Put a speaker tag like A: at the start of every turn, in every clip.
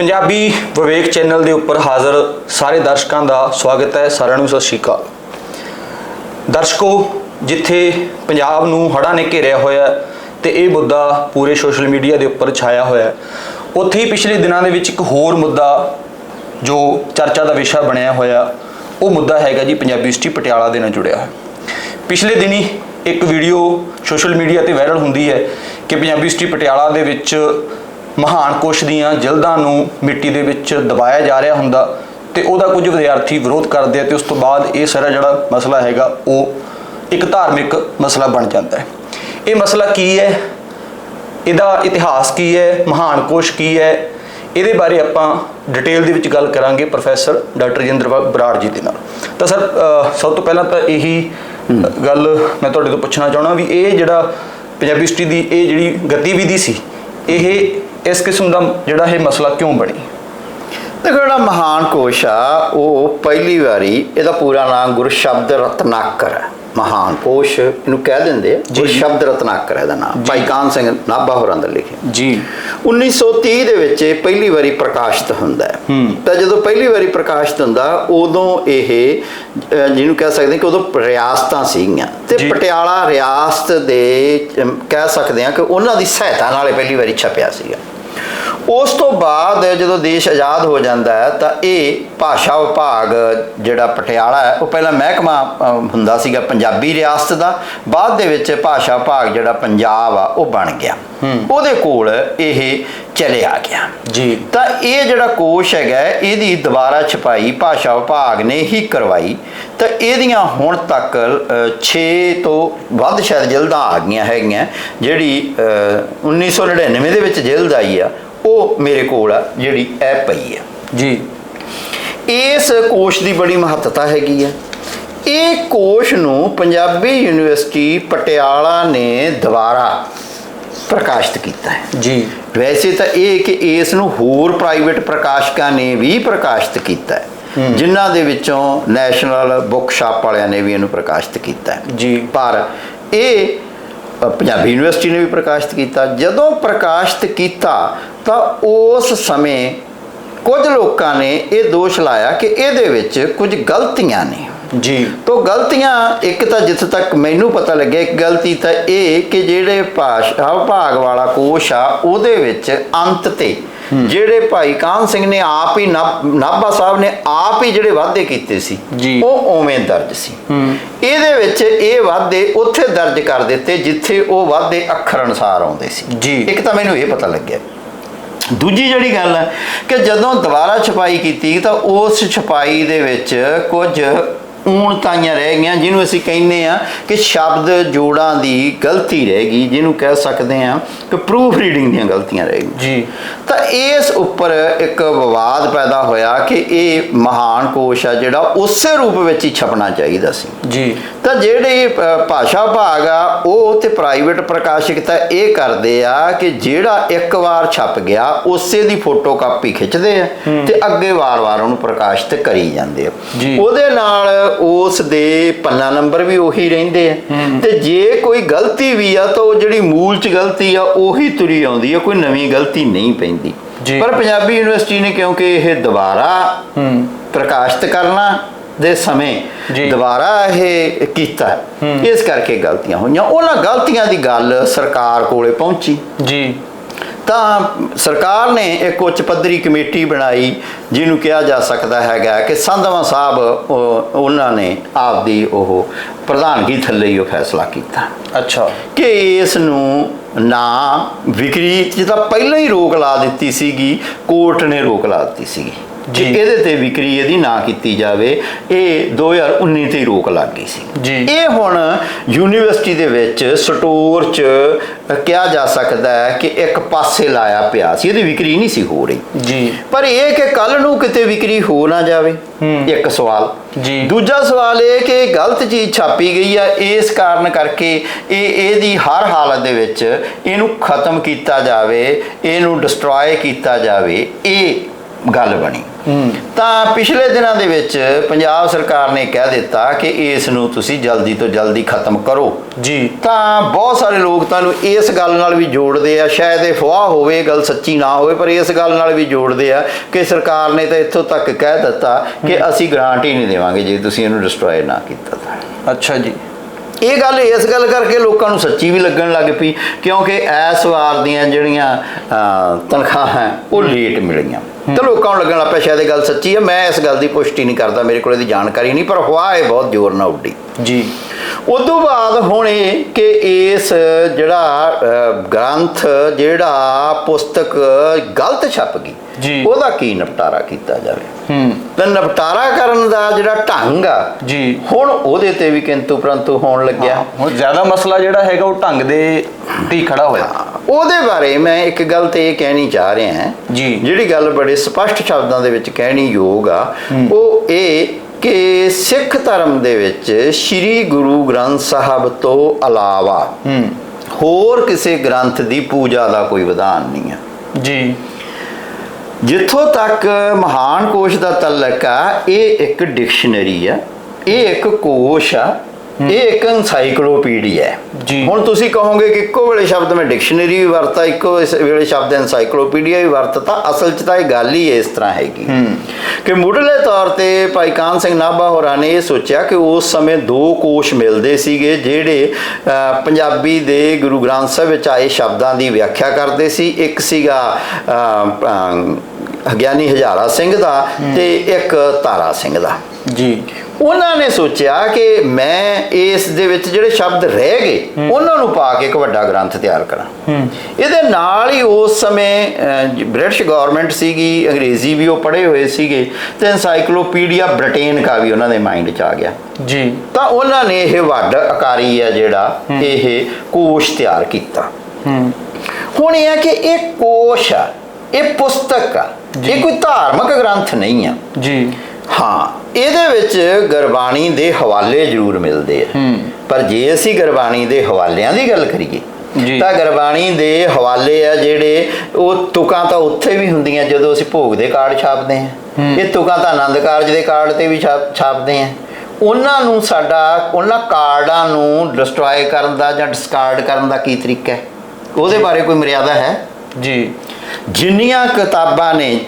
A: ਪੰਜਾਬੀ ਵਿਵੇਕ channel ਦੇ ਉੱਪਰ ਹਾਜ਼ਰ ਸਾਰੇ ਦਰਸ਼ਕਾਂ ਦਾ ਸਵਾਗਤ ਹੈ, ਸਾਰਿਆਂ ਨੂੰ ਸਤਿ ਸ਼੍ਰੀ ਅਕਾਲ। ਦਰਸ਼ਕੋ, ਜਿੱਥੇ ਪੰਜਾਬ ਨੂੰ ਹੜ੍ਹਾਂ ਨੇ ਘੇਰਿਆ ਹੋਇਆ ਹੈ ਤੇ ਇਹ ਮੁੱਦਾ ਪੂਰੇ ਸੋਸ਼ਲ ਮੀਡੀਆ ਦੇ ਉੱਪਰ ਛਾਇਆ ਹੋਇਆ ਹੈ, ਉੱਥੇ ਹੀ ਪਿਛਲੇ ਦਿਨਾਂ ਦੇ ਵਿੱਚ ਇੱਕ ਹੋਰ ਮੁੱਦਾ ਜੋ ਚਰਚਾ ਦਾ ਵਿਸ਼ਾ ਬਣਿਆ ਹੋਇਆ, ਉਹ ਮੁੱਦਾ ਹੈਗਾ ਜੀ ਪੰਜਾਬੀ ਯੂਨੀਵਰਸਿਟੀ ਪਟਿਆਲਾ ਦੇ ਨਾਲ ਜੁੜਿਆ ਹੋਇਆ। ਪਿਛਲੇ ਦਿਨੀ ਇੱਕ ਵੀਡੀਓ ਸੋਸ਼ਲ ਮੀਡੀਆ ਤੇ ਵਾਇਰਲ ਹੁੰਦੀ ਹੈ ਕਿ ਪੰਜਾਬੀ ਯੂਨੀਵਰਸਿਟੀ ਪਟਿਆਲਾ ਦੇ ਵਿੱਚ ਮਹਾਨ ਕੋਸ਼ ਦੀਆਂ ਜਲਦਾਂ ਨੂੰ ਮਿੱਟੀ ਦੇ ਵਿੱਚ ਦਬਾਇਆ ਜਾ ਰਿਹਾ ਹੁੰਦਾ ਤੇ ਉਹਦਾ ਕੁਝ ਵਿਦਿਆਰਥੀ ਵਿਰੋਧ ਕਰਦੇ ਆ ਤੇ ਉਸ ਤੋਂ ਬਾਅਦ ਇਹ ਸਾਰਾ ਜਿਹੜਾ ਮਸਲਾ ਹੈਗਾ ਉਹ ਇੱਕ ਧਾਰਮਿਕ ਮਸਲਾ ਬਣ ਜਾਂਦਾ ਹੈ। ਇਹ ਮਸਲਾ ਕੀ ਹੈ? ਇਹਦਾ ਇਤਿਹਾਸ ਕੀ ਹੈ? ਮਹਾਨ ਕੋਸ਼ ਕੀ ਹੈ? ਇਹਦੇ ਬਾਰੇ ਆਪਾਂ ਡਿਟੇਲ ਦੇ ਵਿੱਚ ਗੱਲ ਕਰਾਂਗੇ ਪ੍ਰੋਫੈਸਰ ਡਾਕਟਰ ਰਜਿੰਦਰ ਬਰਾੜ ਜੀ ਦੇ ਨਾਲ। ਤਾਂ ਸਰ ਸਭ ਤੋਂ ਪਹਿਲਾਂ ਤਾਂ ਇਹੀ ਗੱਲ ਮੈਂ ਤੁਹਾਡੇ ਤੋਂ ਪੁੱਛਣਾ ਚਾਹਣਾ ਵੀ ਇਹ ਜਿਹੜਾ ਪੰਜਾਬੀ ਹਿਸਟਰੀ ਦੀ ਇਹ ਜਿਹੜੀ ਗਤੀਵਿਧੀ ਸੀ ਇਹ ਇਸ ਕਿਸਮ ਦਾ ਜਿਹੜਾ ਇਹ ਮਸਲਾ ਕਿਉਂ ਬਣੀ?
B: ਦੇਖੋ, ਜਿਹੜਾ ਮਹਾਨ ਕੋਸ਼ ਆ, ਉਹ ਪਹਿਲੀ ਵਾਰੀ ਇਹਦਾ ਪੂਰਾ ਨਾਮ ਗੁਰੂ ਸ਼ਬਦ ਰਤਨਾਕਰ ਹੈ। ਮਹਾਨ ਕੋਸ਼ ਇਹਨੂੰ ਕਹਿ ਦਿੰਦੇ ਆ
A: ਜੀ।
B: ਸ਼ਬਦ ਰਤਨਾਕਰ ਹੈ ਇਹਦਾ ਨਾਮ। ਭਾਈ ਕਾਨ ਸਿੰਘ ਨਾਭਾ ਹੋਰਾਂ ਦਾ ਲਿਖਿਆ
A: ਜੀ
B: 1930 ਦੇ ਵਿੱਚ ਇਹ ਪਹਿਲੀ ਵਾਰੀ ਪ੍ਰਕਾਸ਼ਿਤ ਹੁੰਦਾ ਹੈ। ਤਾਂ ਜਦੋਂ ਪਹਿਲੀ ਵਾਰੀ ਪ੍ਰਕਾਸ਼ਿਤ ਹੁੰਦਾ ਉਦੋਂ ਇਹ ਜਿਹਨੂੰ ਕਹਿ ਸਕਦੇ ਕਿ ਉਦੋਂ ਰਿਆਸਤਾਂ ਸੀਗੀਆਂ ਤੇ। ਪਟਿਆਲਾ ਰਿਆਸਤ ਦੇ ਕਹਿ ਸਕਦੇ ਹਾਂ ਕਿ ਉਹਨਾਂ ਦੀ ਸਹਾਇਤਾ ਨਾਲ ਇਹ ਪਹਿਲੀ ਵਾਰੀ ਛਪਿਆ ਸੀਗਾ ਉਸ ਤੋਂ ਬਾਅਦ ਜਦੋਂ ਦੇਸ਼ ਆਜ਼ਾਦ ਹੋ ਜਾਂਦਾ ਹੈ ਤਾਂ ਇਹ ਭਾਸ਼ਾ ਵਿਭਾਗ ਜਿਹੜਾ ਪਟਿਆਲਾ ਹੈ ਉਹ ਪਹਿਲਾਂ ਮਹਿਕਮਾ ਹੁੰਦਾ ਸੀਗਾ ਪੰਜਾਬੀ ਰਿਆਸਤ ਦਾ ਬਾਅਦ ਦੇ ਵਿੱਚ ਭਾਸ਼ਾ ਵਿਭਾਗ ਜਿਹੜਾ ਪੰਜਾਬ ਆ ਉਹ ਬਣ ਗਿਆ। ਉਹਦੇ ਕੋਲ ਇਹ ਚਲੇ ਆ ਗਿਆ।
A: ਜੀ।
B: ਤਾਂ ਇਹ ਜਿਹੜਾ ਕੋਸ਼ ਹੈਗਾ ਇਹਦੀ ਦੁਬਾਰਾ ਛਪਾਈ ਭਾਸ਼ਾ ਵਿਭਾਗ ਨੇ ਹੀ ਕਰਵਾਈ। ਤਾਂ ਇਹਦੀਆਂ ਹੁਣ ਤੱਕ 6 ਤੋਂ ਵੱਧ ਸ਼ਾਇਦ ਜਲਦਾਂ ਆ ਗਈਆਂ ਹੈਗੀਆਂ ਜਿਹੜੀ ਅ, 1999 ਦੇ ਵਿੱਚ ਜਲਦ ਆਈ ਆ ਉਹ ਮੇਰੇ ਕੋਲ ਆ ਜਿਹੜੀ ਇਹ ਪਈ ਆ।
A: ਜੀ।
B: ਇਸ ਕੋਸ਼ ਦੀ ਬੜੀ ਮਹੱਤਤਾ ਹੈਗੀ ਹੈ ਇਹ ਕੋਸ਼ ਨੂੰ ਪੰਜਾਬੀ ਯੂਨੀਵਰਸਿਟੀ ਪਟਿਆਲਾ ਨੇ ਦੁਬਾਰਾ ਪ੍ਰਕਾਸ਼ਿਤ ਕੀਤਾ ਹੈ।
A: ਜੀ।
B: ਵੈਸੇ ਤਾਂ ਇਹ ਕਿ ਇਸ ਨੂੰ ਹੋਰ ਪ੍ਰਾਈਵੇਟ ਪ੍ਰਕਾਸ਼ਕਾਂ ਨੇ ਵੀ ਪ੍ਰਕਾਸ਼ਿਤ ਕੀਤਾ ਹੂੰ। ਜਿਨ੍ਹਾਂ ਦੇ ਵਿੱਚੋਂ ਨੈਸ਼ਨਲ ਬੁੱਕ ਸ਼ਾਪ ਵਾਲਿਆਂ ਨੇ ਵੀ ਇਹਨੂੰ ਪ੍ਰਕਾਸ਼ਿਤ ਕੀਤਾ
A: ਜੀ।
B: ਪਰ ਇਹ ਪੰਜਾਬੀ ਯੂਨੀਵਰਸਿਟੀ ਨੇ ਵੀ ਪ੍ਰਕਾਸ਼ਿਤ ਕੀਤਾ। ਜਦੋਂ ਪ੍ਰਕਾਸ਼ਿਤ ਕੀਤਾ ਤਾਂ ਉਸ ਸਮੇਂ ਕੁਝ ਲੋਕਾਂ ਨੇ ਇਹ ਦੋਸ਼ ਲਾਇਆ ਕਿ ਇਹਦੇ ਵਿੱਚ ਕੁਝ ਗਲਤੀਆਂ ਨੇ।
A: ਜੀ।
B: ਤੋ ਗਲਤੀਆਂ ਇੱਕ ਤਾਂ ਜਿੱਥੇ ਤੱਕ ਮੈਨੂੰ ਪਤਾ ਲੱਗਿਆ ਇੱਕ ਗਲਤੀ ਤਾਂ ਇਹ ਕਿ ਜਿਹੜੇ ਭਾਸ਼ਾ ਵਿਭਾਗ ਵਾਲਾ ਕੋਸ਼ ਆ ਉਹਦੇ ਵਿੱਚ ਅੰਤ ਤੇ ਜਿਹੜੇ ਭਾਈ ਕਾਨ ਸਿੰਘ ਨੇ ਆਪ ਹੀ ਨਾਭ- ਸਾਹਿਬ ਨੇ ਆਪ ਹੀ ਜਿਹੜੇ ਵਾਅਦੇ ਕੀਤੇ ਸੀ। ਉਹ ਉਵੇਂ ਦਰਜ ਸੀ। ਇਹਦੇ ਵਿੱਚ ਇਹ ਵਾਅਦੇ ਉੱਥੇ ਦਰਜ ਕਰ ਦਿੱਤੇ ਜਿੱਥੇ ਉਹ ਵਾਅਦੇ ਅੱਖਰ ਅਨੁਸਾਰ ਆਉਂਦੇ ਸੀ। ਇੱਕ ਤਾਂ ਮੈਨੂੰ ਇਹ ਪਤਾ ਲੱਗਿਆ ਦੂਜੀ ਜਿਹੜੀ ਗੱਲ ਹੈ ਕਿ ਜਦੋਂ ਦੁਬਾਰਾ ਛਪਾਈ ਕੀਤੀ ਤਾਂ ਉਸ ਛਪਾਈ ਦੇ ਵਿੱਚ ਕੁਝ ਊਣਤਾਈਆਂ ਰਹਿ ਗਈਆਂ ਜਿਹਨੂੰ ਅਸੀਂ ਕਹਿੰਦੇ ਆ ਕਿ ਸ਼ਬਦ ਜੋੜਾਂ ਦੀ ਗਲਤੀ ਰਹਿ ਗਈ ਜਿਹਨੂੰ ਕਹਿ ਸਕਦੇ ਆ ਕਿ ਪ੍ਰੂਫ ਰੀਡਿੰਗ ਦੀਆਂ ਗਲਤੀਆਂ ਰਹਿ ਗਈਆਂ।
A: ਜੀ।
B: ਤਾਂ ਇਸ ਉੱਪਰ ਇੱਕ ਵਿਵਾਦ ਪੈਦਾ ਹੋਇਆ ਕਿ ਇਹ ਮਹਾਨ ਕੋਸ਼ ਆ ਜਿਹੜਾ ਉਸੇ ਰੂਪ ਵਿੱਚ ਹੀ ਛਪਣਾ ਚਾਹੀਦਾ ਸੀ।
A: ਜੀ।
B: ਤਾਂ ਜਿਹੜੇ ਭਾਸ਼ਾ ਭਾਗ ਆ ਉਹ ਤੇ ਪ੍ਰਾਈਵੇਟ ਪ੍ਰਕਾਸ਼ਕ ਤਾਂ ਇਹ ਕਰਦੇ ਆ ਕਿ ਜਿਹੜਾ ਇੱਕ ਵਾਰ ਛਪ ਗਿਆ ਉਸੇ ਦੀ ਫੋਟੋ ਕਾਪੀ ਖਿੱਚਦੇ ਆ ਤੇ ਅੱਗੇ ਵਾਰ-ਵਾਰ ਉਹਨੂੰ ਪ੍ਰਕਾਸ਼ਿਤ ਕਰੀ ਜਾਂਦੇ ਆ। ਉਹਦੇ ਨਾਲ ਉਸ ਦੇ ਪੰਨਾ ਨੰਬਰ ਵੀ ਉਹੀ ਰਹਿੰਦੇ ਆ। ਤੇ ਜੇ ਕੋਈ ਗਲਤੀ ਵੀ ਆ ਤਾਂ ਉਹ ਜਿਹੜੀ ਮੂਲ ਚ ਗਲਤੀ ਆ ਉਹੀ ਤੁਰੀ ਆਉਂਦੀ ਆ। ਕੋਈ ਨਵੀਂ ਗਲਤੀ ਨਹੀਂ ਪੈਂਦੀ। ਪਰ ਪੰਜਾਬੀ ਯੂਨੀਵਰਸਿਟੀ ਨੇ ਕਿਉਂਕਿ ਇਹ ਦੁਬਾਰਾ ਪ੍ਰਕਾਸ਼ਿਤ ਕਰਨਾ ਦੇ ਸਮੇਂ। ਦੁਬਾਰਾ ਇਹ ਕੀਤਾ। ਇਸ ਕਰਕੇ ਗਲਤੀਆਂ ਹੋਈਆਂ। ਉਹਨਾਂ ਗਲਤੀਆਂ ਦੀ ਗੱਲ ਸਰਕਾਰ ਕੋਲੇ ਪਹੁੰਚੀ।
A: ਜੀ।
B: ਤਾਂ ਸਰਕਾਰ ਨੇ ਇੱਕ ਉੱਚ ਪੱਧਰੀ ਕਮੇਟੀ ਬਣਾਈ ਜਿਹਨੂੰ ਕਿਹਾ ਜਾ ਸਕਦਾ ਹੈਗਾ ਕਿ ਸੰਧਵਾ ਸਾਹਿਬ ਉਹ- ਉਹਨਾਂ ਨੇ ਆਪਦੀ ਉਹ ਪ੍ਰਧਾਨਗੀ ਥੱਲੇ ਹੀ ਉਹ ਫੈਸਲਾ ਕੀਤਾ।
A: ਅੱਛਾ।
B: ਕਿ ਇਸ ਨੂੰ ਨਾ ਵਿਕਰੀ ਚ ਤਾਂ ਪਹਿਲਾਂ ਹੀ ਰੋਕ ਲਾ ਦਿੱਤੀ ਸੀਗੀ ਕੋਰਟ ਨੇ ਰੋਕ ਲਾ ਦਿੱਤੀ ਸੀਗੀ।
A: ਜੀ।
B: ਇਹਦੇ ਤੇ ਵਿਕਰੀ ਇਹਦੀ ਨਾ ਕੀਤੀ ਜਾਵੇ ਇਹ 2019 ਤੇ ਹੀ ਰੋਕ ਲੱਗ ਗਈ ਸੀ
A: ਜੀ।
B: ਇਹ ਹੁਣ ਯੂਨੀਵਰਸਿਟੀ ਦੇ ਵਿੱਚ ਸਟੋਰ 'ਚ ਕਿਹਾ ਜਾ ਸਕਦਾ ਹੈ ਕਿ ਇੱਕ ਪਾਸੇ ਲਾਇਆ ਪਿਆ ਸੀ ਇਹਦੀ ਵਿਕਰੀ ਨਹੀਂ ਸੀ ਹੋ ਰਹੀ
A: ਜੀ
B: ਪਰ ਇਹ ਕਿ ਕੱਲ ਨੂੰ ਕਿਤੇ ਵਿਕਰੀ ਹੋ ਨਾ ਜਾਵੇ। ਇੱਕ ਸਵਾਲ
A: ਜੀ।
B: ਦੂਜਾ ਸਵਾਲ ਇਹ ਕਿ ਗਲਤ ਚੀਜ਼ ਛਾਪੀ ਗਈ ਆ ਇਸ ਕਾਰਨ ਕਰਕੇ ਇਹ ਇਹਦੀ ਹਰ ਹਾਲਤ ਦੇ ਵਿੱਚ ਇਹਨੂੰ ਖਤਮ ਕੀਤਾ ਜਾਵੇ ਇਹਨੂੰ ਡਿਸਟਰੋਏ ਕੀਤਾ ਜਾਵੇ ਇਹ ਗੱਲ ਬਣੀ ਤਾਂ ਪਿਛਲੇ ਦਿਨਾਂ ਦੇ ਵਿੱਚ ਪੰਜਾਬ ਸਰਕਾਰ ਨੇ ਕਹਿ ਦਿੱਤਾ ਕਿ ਇਸ ਨੂੰ ਤੁਸੀਂ ਜਲਦੀ ਤੋਂ ਜਲਦੀ ਖਤਮ ਕਰੋ।
A: ਜੀ।
B: ਤਾਂ ਬਹੁਤ ਸਾਰੇ ਲੋਕ ਤੁਹਾਨੂੰ ਇਸ ਗੱਲ ਨਾਲ ਵੀ ਜੋੜਦੇ ਆ ਸ਼ਾਇਦ ਇਹ ਫਵਾਹ ਹੋਵੇ ਗੱਲ ਸੱਚੀ ਨਾ ਹੋਵੇ ਪਰ ਇਸ ਗੱਲ ਨਾਲ ਵੀ ਜੋੜਦੇ ਆ ਕਿ ਸਰਕਾਰ ਨੇ ਤਾਂ ਇੱਥੋਂ ਤੱਕ ਕਹਿ ਦਿੱਤਾ ਕਿ ਅਸੀਂ ਗਾਰੰਟੀ ਨਹੀਂ ਦੇਵਾਂਗੇ ਜੇ ਤੁਸੀਂ ਇਹਨੂੰ ਡਿਸਟਰੋਏ ਨਾ ਕੀਤਾ ਤਾਂ।
A: ਅੱਛਾ ਜੀ।
B: ਇਹ ਗੱਲ ਇਸ ਗੱਲ ਕਰਕੇ ਲੋਕਾਂ ਨੂੰ ਸੱਚੀ ਵੀ ਲੱਗਣ ਲੱਗ ਪਈ ਕਿਉਂਕਿ ਇਸ ਵਾਰ ਦੀਆਂ ਜਿਹੜੀਆਂ ਤਨਖਾਹਾਂ ਉਹ ਲੇਟ ਮਿਲੀਆਂ ਤੇ ਲੋਕਾਂ ਨੂੰ ਲੱਗਣ ਲੱਗ ਪਿਆ ਸ਼ਾਇਦ ਇਹ ਗੱਲ ਸੱਚੀ ਹੈ ਮੈਂ ਇਸ ਗੱਲ ਦੀ ਪੁਸ਼ਟੀ ਨਹੀਂ ਕਰਦਾ ਮੇਰੇ ਕੋਲ ਇਹਦੀ ਜਾਣਕਾਰੀ ਨਹੀਂ ਪਰ ਹੋਆ ਇਹ ਬਹੁਤ ਜ਼ੋਰ ਨਾਲ ਉੱਡੀ।
A: ਜੀ।
B: ਉਸ ਤੋਂ ਬਾਅਦ ਹੁਣ ਇਹ ਕਿ ਇਸ ਜਿਹੜਾ ਗ੍ਰੰਥ ਜਿਹੜਾ ਪੁਸਤਕ ਗਲਤ ਛਪ ਗਈ। ਉਹਦਾ ਕੀ ਨਿਪਟਾਰਾ ਕੀਤਾ ਜਾਵੇ?
A: ਹੂੰ।
B: ਤਾਂ ਨਿਪਟਾਰਾ ਕਰਨ ਦਾ ਜਿਹੜਾ ਢੰਗ ਆ
A: ਜੀ।
B: ਹੁਣ ਉਹਦੇ ਤੇ ਵੀ ਕਿੰਤੂ ਪ੍ਰੰਤੂ ਹੋਣ ਲੱਗਿਆ।
A: ਹੁਣ ਜ਼ਿਆਦਾ ਮਸਲਾ ਜਿਹੜਾ ਹੈਗਾ ਉਹ ਢੰਗ ਦੇ ਤੇ ਖੜਾ ਹੋਇਆ।
B: ਉਹਦੇ ਬਾਰੇ ਮੈਂ ਇੱਕ ਗੱਲ ਤੇ ਇਹ ਕਹਿਣੀ ਚਾਹ ਰਿਹਾ ਹਾਂ।
A: ਜੀ।
B: ਜਿਹੜੀ ਗੱਲ ਬੜੇ ਸਪਸ਼ਟ ਸ਼ਬਦਾਂ ਦੇ ਵਿੱਚ ਕਹਿਣੀ ਯੋਗ ਆ ਉਹ ਇਹ ਕਿ ਸਿੱਖ ਧਰਮ ਦੇ ਵਿੱਚ ਸ੍ਰੀ ਗੁਰੂ ਗ੍ਰੰਥ ਸਾਹਿਬ ਤੋਂ ਇਲਾਵਾ ਹੋਰ ਕਿਸੇ ਗ੍ਰੰਥ ਦੀ ਪੂਜਾ ਦਾ ਕੋਈ ਵਿਧਾਨ ਨਹੀਂ ਹੈ
A: ਜੀ।
B: ਜਿੱਥੋਂ ਤੱਕ ਮਹਾਨ ਕੋਸ਼ ਦਾ ਤਲਕ ਆ, ਇਹ ਇੱਕ ਡਿਕਸ਼ਨਰੀ ਆ, ਇਹ ਇੱਕ ਕੋਸ਼ ਆ। ਇਹ ਇੱਕ ਐਨਸਾਈਕਲੋਪੀਡੀਆ ਹੈ।
A: ਜੀ।
B: ਹੁਣ ਤੁਸੀਂ ਕਹੋਗੇ ਕਿ ਇੱਕੋ ਵੇਲੇ ਸ਼ਬਦ ਮੈਂ ਡਿਕਸ਼ਨਰੀ ਵੀ ਵਰਤਾ ਇੱਕੋ ਵੇਲੇ ਸ਼ਬਦ ਐਨਸਾਈਕਲੋਪੀਡੀਆ ਵੀ ਵਰਤਤਾ ਅਸਲ 'ਚ ਤਾਂ ਇਹ ਗੱਲ ਹੀ ਇਸ ਤਰ੍ਹਾਂ ਹੈਗੀ। ਕਿ ਮੁੱਢਲੇ ਤੌਰ ਤੇ ਭਾਈ ਕਾਨ ਸਿੰਘ ਨਾਭਾ ਹੋਰਾਂ ਨੇ ਇਹ ਸੋਚਿਆ ਕਿ ਉਸ ਸਮੇਂ ਦੋ ਕੋਸ਼ ਮਿਲਦੇ ਸੀਗੇ ਜਿਹੜੇ ਪੰਜਾਬੀ ਦੇ ਗੁਰੂ ਗ੍ਰੰਥ ਸਾਹਿਬ ਵਿੱਚ ਆਏ ਸ਼ਬਦਾਂ ਦੀ ਵਿਆਖਿਆ ਕਰਦੇ ਸੀ। ਇੱਕ ਸੀਗਾ ਅਹ, ਅਹ, ਗਿਆਨੀ ਹਜ਼ਾਰਾ ਸਿੰਘ ਦਾ ਤੇ ਇੱਕ ਤਾਰਾ ਸਿੰਘ ਦਾ।
A: ਜੀ।
B: ਉਹਨਾਂ ਨੇ ਸੋਚਿਆ ਕਿ ਮੈਂ ਇਸ ਦੇ ਵਿੱਚ ਜਿਹੜੇ ਸ਼ਬਦ ਰਹਿ ਗਏ ਉਹਨਾਂ ਨੂੰ ਪਾ ਕੇ ਇੱਕ ਵੱਡਾ ਗ੍ਰੰਥ ਤਿਆਰ ਕਰਾਂ। ਇਹਦੇ ਨਾਲ ਹੀ ਉਸ ਸਮੇਂ ਬ੍ਰਿਟਿਸ਼ ਗਵਰਨਮੈਂਟ ਸੀਗੀ ਅੰਗਰੇਜ਼ੀ ਵੀ ਉਹ ਪੜ੍ਹੇ ਹੋਏ ਸੀਗੇ ਤੇ ਐਨਸਾਈਕਲੋਪੀਡੀਆ ਬ੍ਰਿਟੇਨ ਕਾ ਵੀ ਉਹਨਾਂ ਦੇ ਮਾਈਂਡ 'ਚ ਆ ਗਿਆ।
A: ਜੀ।
B: ਤਾਂ ਉਹਨਾਂ ਨੇ ਇਹ ਵੱਡ ਆਕਾਰੀ ਹੈ ਜਿਹੜਾ ਇਹ ਕੋਸ਼ ਤਿਆਰ ਕੀਤਾ। ਹੁਣ ਇਹ ਹੈ ਕਿ ਇਹ ਕੋਸ਼ ਆ ਇਹ ਪੁਸਤਕ ਆ ਇਹ ਕੋਈ ਧਾਰਮਿਕ ਗ੍ਰੰਥ ਨਹੀਂ ਆ।
A: ਜੀ।
B: ਹਾਂ ਇਹਦੇ ਵਿੱਚ ਗੁਰਬਾਣੀ ਦੇ ਹਵਾਲੇ ਜ਼ਰੂਰ ਮਿਲਦੇ ਆ। ਪਰ ਜੇ ਅਸੀਂ ਗੁਰਬਾਣੀ ਦੇ ਹਵਾਲਿਆਂ ਦੀ ਗੱਲ ਕਰੀਏ। ਤਾਂ ਗੁਰਬਾਣੀ ਦੇ ਹਵਾਲੇ ਆ ਜਿਹੜੇ ਉਹ ਤੁਕਾਂ ਤਾਂ ਉੱਥੇ ਵੀ ਹੁੰਦੀਆਂ ਜਦੋਂ ਅਸੀਂ ਭੋਗ ਦੇ ਕਾਰਡ ਛਾਪਦੇ ਆ। ਇਹ ਤੁਕਾਂ ਤਾਂ ਆਨੰਦ ਕਾਰਜ ਦੇ ਕਾਰਡ ਤੇ ਵੀ ਛਾਪ- ਛਾਪਦੇ ਆ। ਉਹਨਾਂ ਨੂੰ ਸਾਡਾ ਉਹਨਾਂ ਕਾਰਡਾਂ ਨੂੰ ਡਿਸਟਰੋਏ ਕਰਨ ਦਾ ਜਾਂ ਡਿਸਕਾਰਡ ਕਰਨ ਦਾ ਕੀ ਤਰੀਕਾ ਹੈ? ਉਹਦੇ ਬਾਰੇ ਕੋਈ ਮਰਿਆਦਾ ਹੈ?
A: ਜੀ।
B: ਜਿੰਨੀਆਂ ਕਿਤਾਬਾਂ ਨੇ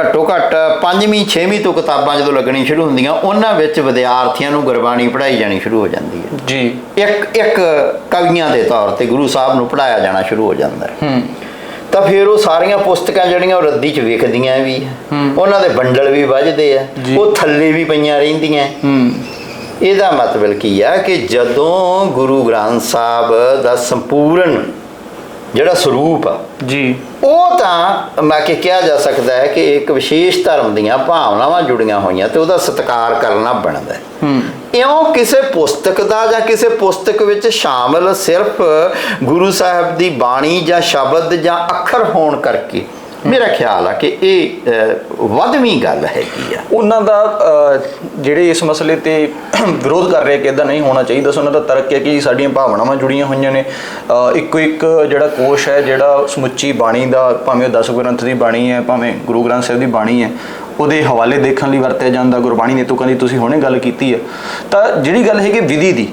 B: ਘੱਟੋ ਘੱਟ ਪੰਜਵੀਂ ਛੇਵੀਂ ਤੋਂ ਕਿਤਾਬਾਂ ਜਦੋਂ ਲੱਗਣੀ ਸ਼ੁਰੂ ਹੁੰਦੀਆਂ ਉਹਨਾਂ ਵਿੱਚ ਵਿਦਿਆਰਥੀਆਂ ਨੂੰ ਗੁਰਬਾਣੀ ਪੜ੍ਹਾਈ ਜਾਣੀ ਸ਼ੁਰੂ ਹੋ ਜਾਂਦੀ ਹੈ।
A: ਜੀ।
B: ਇੱਕ ਇੱਕ ਕਵੀਆਂ ਦੇ ਤੌਰ ਤੇ ਗੁਰੂ ਸਾਹਿਬ ਨੂੰ ਪੜਾਇਆ ਜਾਣਾ ਸ਼ੁਰੂ ਹੋ ਜਾਂਦਾ ਹੈ।
A: ਹੂੰ।
B: ਤਾਂ ਫਿਰ ਉਹ ਸਾਰੀਆਂ ਪੁਸਤਕਾਂ ਜਿਹੜੀਆਂ ਉਹ ਰੱਦੀ 'ਚ ਵਿਕਦੀਆਂ ਵੀ। ਉਹਨਾਂ ਦੇ ਬੰਡਲ ਵੀ ਵੱਜਦੇ ਆ। ਉਹ ਥੱਲੇ ਵੀ ਪਈਆਂ ਰਹਿੰਦੀਆਂ
A: ਹੂੰ।
B: ਇਹਦਾ ਮਤਲਬ ਕੀ ਆ ਕਿ ਜਦੋਂ ਗੁਰੂ ਗ੍ਰੰਥ ਸਾਹਿਬ ਦਾ ਸੰਪੂਰਨ ਜਿਹੜਾ ਸਰੂਪ ਆ
A: ਜੀ।
B: ਉਹ ਤਾਂ ਮੈਂ ਕਿ ਕਿਹਾ ਜਾ ਸਕਦਾ ਹੈ ਕਿ ਇੱਕ ਵਿਸ਼ੇਸ਼ ਧਰਮ ਦੀਆਂ ਭਾਵਨਾਵਾਂ ਜੁੜੀਆਂ ਹੋਈਆਂ ਤੇ ਉਹਦਾ ਸਤਿਕਾਰ ਕਰਨਾ ਬਣਦਾ ਹੈ।
A: ਹੂੰ।
B: ਇਉਂ ਕਿਸੇ ਪੁਸਤਕ ਦਾ ਜਾਂ ਕਿਸੇ ਪੁਸਤਕ ਵਿੱਚ ਸ਼ਾਮਲ ਸਿਰਫ ਗੁਰੂ ਸਾਹਿਬ ਦੀ ਬਾਣੀ ਜਾਂ ਸ਼ਬਦ ਜਾਂ ਅੱਖਰ ਹੋਣ ਕਰਕੇ ਮੇਰਾ ਖਿਆਲ ਆ ਕਿ ਇਹ ਵੱਧਵੀਂ ਗੱਲ ਹੈਗੀ ਆ।
A: ਉਹਨਾਂ ਦਾ ਜਿਹੜੇ ਇਸ ਮਸਲੇ ਤੇ ਵਿਰੋਧ ਕਰ ਰਹੇ ਕਿ ਇਦਾਂ ਨਹੀਂ ਹੋਣਾ ਚਾਹੀਦਾ ਸੋ ਉਹਨਾਂ ਦਾ ਤਰਕ ਹੈ ਕਿ ਸਾਡੀਆਂ ਭਾਵਨਾਵਾਂ ਜੁੜੀਆਂ ਹੋਈਆਂ ਨੇ। ਇੱਕੋ ਇੱਕ ਜਿਹੜਾ ਕੋਸ਼ ਹੈ ਜਿਹੜਾ ਸਮੁੱਚੀ ਬਾਣੀ ਦਾ ਭਾਵੇਂ ਉਹ ਦਸ ਗ੍ਰੰਥ ਦੀ ਬਾਣੀ ਹੈ ਭਾਵੇਂ ਗੁਰੂ ਗ੍ਰੰਥ ਸਾਹਿਬ ਦੀ ਬਾਣੀ ਹੈ ਉਹਦੇ ਹਵਾਲੇ ਦੇਖਣ ਲਈ ਵਰਤਿਆ ਜਾਂਦਾ। ਗੁਰਬਾਣੀ ਦੇ ਤੁਕਾਂ ਦੀ ਤੁਸੀਂ ਹੁਣੇ ਗੱਲ ਕੀਤੀ ਹੈ। ਤਾਂ ਜਿਹੜੀ ਗੱਲ ਹੈਗੀ ਵਿਧੀ ਦੀ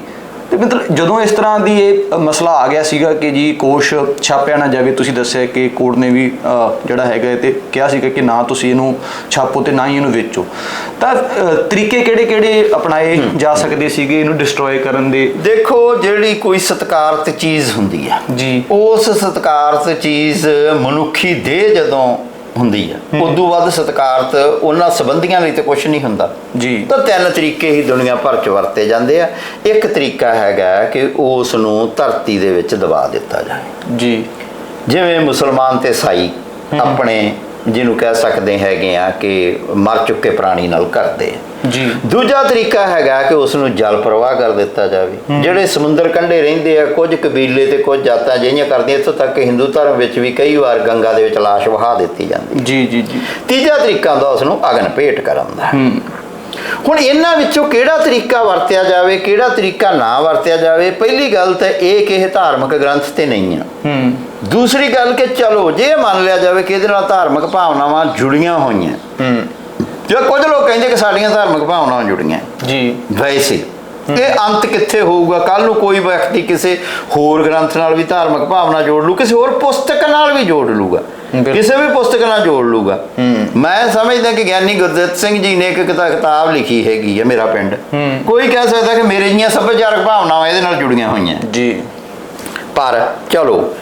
A: ਤੇ ਮਤਲਬ ਜਦੋਂ ਇਸ ਤਰ੍ਹਾਂ ਦੀ ਇਹ ਮਸਲਾ ਆ ਗਿਆ ਸੀਗਾ ਕਿ ਜੀ ਕੋਸ਼ ਛਾਪਿਆ ਨਾ ਜਾਵੇ ਤੁਸੀਂ ਦੱਸਿਆ ਕਿ ਕੋਰਟ ਨੇ ਵੀ ਜਿਹੜਾ ਹੈਗਾ ਤੇ ਕਿਹਾ ਸੀਗਾ ਕਿ ਨਾ ਤੁਸੀਂ ਇਹਨੂੰ ਛਾਪੋ ਤੇ ਨਾ ਹੀ ਇਹਨੂੰ ਵੇਚੋ। ਤਾਂ ਤਰੀਕੇ ਕਿਹੜੇ ਕਿਹੜੇ ਅਪਣਾਏ ਜਾ ਸਕਦੇ ਸੀਗੇ ਇਹਨੂੰ ਡਿਸਟਰੋਏ ਕਰਨ ਦੇ?
B: ਦੇਖੋ ਜਿਹੜੀ ਕੋਈ ਸਤਕਾਰਤ ਚੀਜ਼ ਹੁੰਦੀ ਆ
A: ਜੀ।
B: ਉਸ ਸਤਕਾਰਤ ਚੀਜ਼ ਮਨੁੱਖੀ ਦੇਹ ਜਦੋਂ ਹੁੰਦੀ ਆ। ਉਦੋਂ ਵੱਧ ਸਤਕਾਰਤ ਉਹਨਾਂ ਸੰਬੰਧੀਆਂ ਲਈ ਤੇ ਕੁਝ ਨਹੀਂ ਹੁੰਦਾ।
A: ਜੀ।
B: ਤਾਂ ਤਿੰਨ ਤਰੀਕੇ ਹੀ ਦੁਨੀਆ ਭਰ ਚ ਵਰਤੇ ਜਾਂਦੇ ਆ। ਇੱਕ ਤਰੀਕਾ ਹੈਗਾ ਕਿ ਉਸ ਨੂੰ ਧਰਤੀ ਦੇ ਵਿੱਚ ਦਬਾ ਦਿੱਤਾ ਜਾਏ।
A: ਜੀ।
B: ਜਿਵੇਂ ਮੁਸਲਮਾਨ ਤੇ ਸਾਈ ਆਪਣੇ ਜਿਹਨੂੰ ਕਹਿ ਸਕਦੇ ਹੈਗੇ ਆ ਕਿ ਮਰ ਚੁੱਕੇ ਪ੍ਰਾਣੀ ਨਾਲ ਕਰਦੇ ਆ।
A: ਜੀ।
B: ਦੂਜਾ ਤਰੀਕਾ ਹੈਗਾ ਕਿ ਉਸ ਨੂੰ ਜਲ ਪ੍ਰਵਾਹ ਕਰ ਦਿੱਤਾ ਜਾਵੇ। ਜਿਹੜੇ ਸਮੁੰਦਰ ਕੰਢੇ ਰਹਿੰਦੇ ਆ ਕੁਝ ਕਬੀਲੇ ਤੇ ਕੁਝ ਜਾਤਾਂ ਜਿਹੀਆਂ ਕਰਦੀਆਂ ਇੱਥੋਂ ਤੱਕ ਕਿ ਹਿੰਦੂ ਧਰਮ ਵਿੱਚ ਵੀ ਕਈ ਵਾਰ ਗੰਗਾ ਦੇ ਵਿੱਚ ਲਾਸ਼ ਵਹਾ ਦਿੱਤੀ ਜਾਂਦੀ
A: ਜੀ ਜੀ ਜੀ।
B: ਤੀਜਾ ਤਰੀਕਾ ਹੁੰਦਾ ਉਸ ਨੂੰ ਅਗਨ ਭੇਟ ਕਰਨ ਦਾ। ਹੁਣ ਇਹਨਾਂ ਵਿੱਚੋਂ ਕਿਹੜਾ ਤਰੀਕਾ ਵਰਤਿਆ ਜਾਵੇ ਕਿਹੜਾ ਤਰੀਕਾ ਨਾ ਵਰਤਿਆ ਜਾਵੇ? ਪਹਿਲੀ ਗੱਲ ਤਾਂ ਇਹ ਕਿ ਇਹ ਧਾਰਮਿਕ ਗ੍ਰੰਥ ਤੇ ਨਹੀਂ ਆ।
A: ਹੂੰ।
B: ਦੂਸਰੀ ਗੱਲ ਕਿ ਚਲੋ ਜੇ ਮੰਨ ਲਿਆ ਜਾਵੇ ਕਿ ਇਹਦੇ ਨਾਲ ਧਾਰਮਿਕ ਭਾਵਨਾਵਾਂ ਜੁੜੀਆਂ ਹੋਈਆਂ।
A: ਹੂੰ।
B: ਜੇ ਕੁਝ ਲੋਕ ਕਹਿੰਦੇ ਕਿ ਸਾਡੀਆਂ ਧਾਰਮਿਕ ਭਾਵਨਾਵਾਂ ਜੁੜੀਆਂ।
A: ਜੀ।
B: ਵੈਸੇ ਇਹ ਅੰਤ ਕਿੱਥੇ ਹੋਊਗਾ? ਕੱਲ ਨੂੰ ਕੋਈ ਵਿਅਕਤੀ ਕਿਸੇ ਹੋਰ ਗ੍ਰੰਥ ਨਾਲ ਵੀ ਧਾਰਮਿਕ ਭਾਵਨਾ ਜੋੜ ਲੂ ਕਿਸੇ ਹੋਰ ਪੁਸਤਕ ਨਾਲ ਵੀ ਜੋੜ ਲੂਗਾ। ਕਿਸੇ ਵੀ ਪੁਸਤਕ ਨਾਲ ਜੋੜ ਲੂਗਾ। ਮੈਂ ਸਮਝਦਾ ਕਿ ਗਿਆਨੀ ਗੁਰਦਿੱਤ ਸਿੰਘ ਜੀ ਨੇ ਇੱਕ ਕਿਤਾ- ਕਿਤਾਬ ਲਿਖੀ ਹੈਗੀ ਹੈ ਮੇਰਾ ਪਿੰਡ। ਕੋਈ ਕਹਿ ਸਕਦਾ ਕਿ ਮੇਰੇ ਜੀਆਂ ਸੱਭਿਆਚਾਰਕ ਭਾਵਨਾਵਾਂ ਇਹਦੇ ਨਾਲ ਜੁੜੀਆਂ ਹੋਈਆਂ।
A: ਜੀ।
B: ਪਰ ਚਲੋ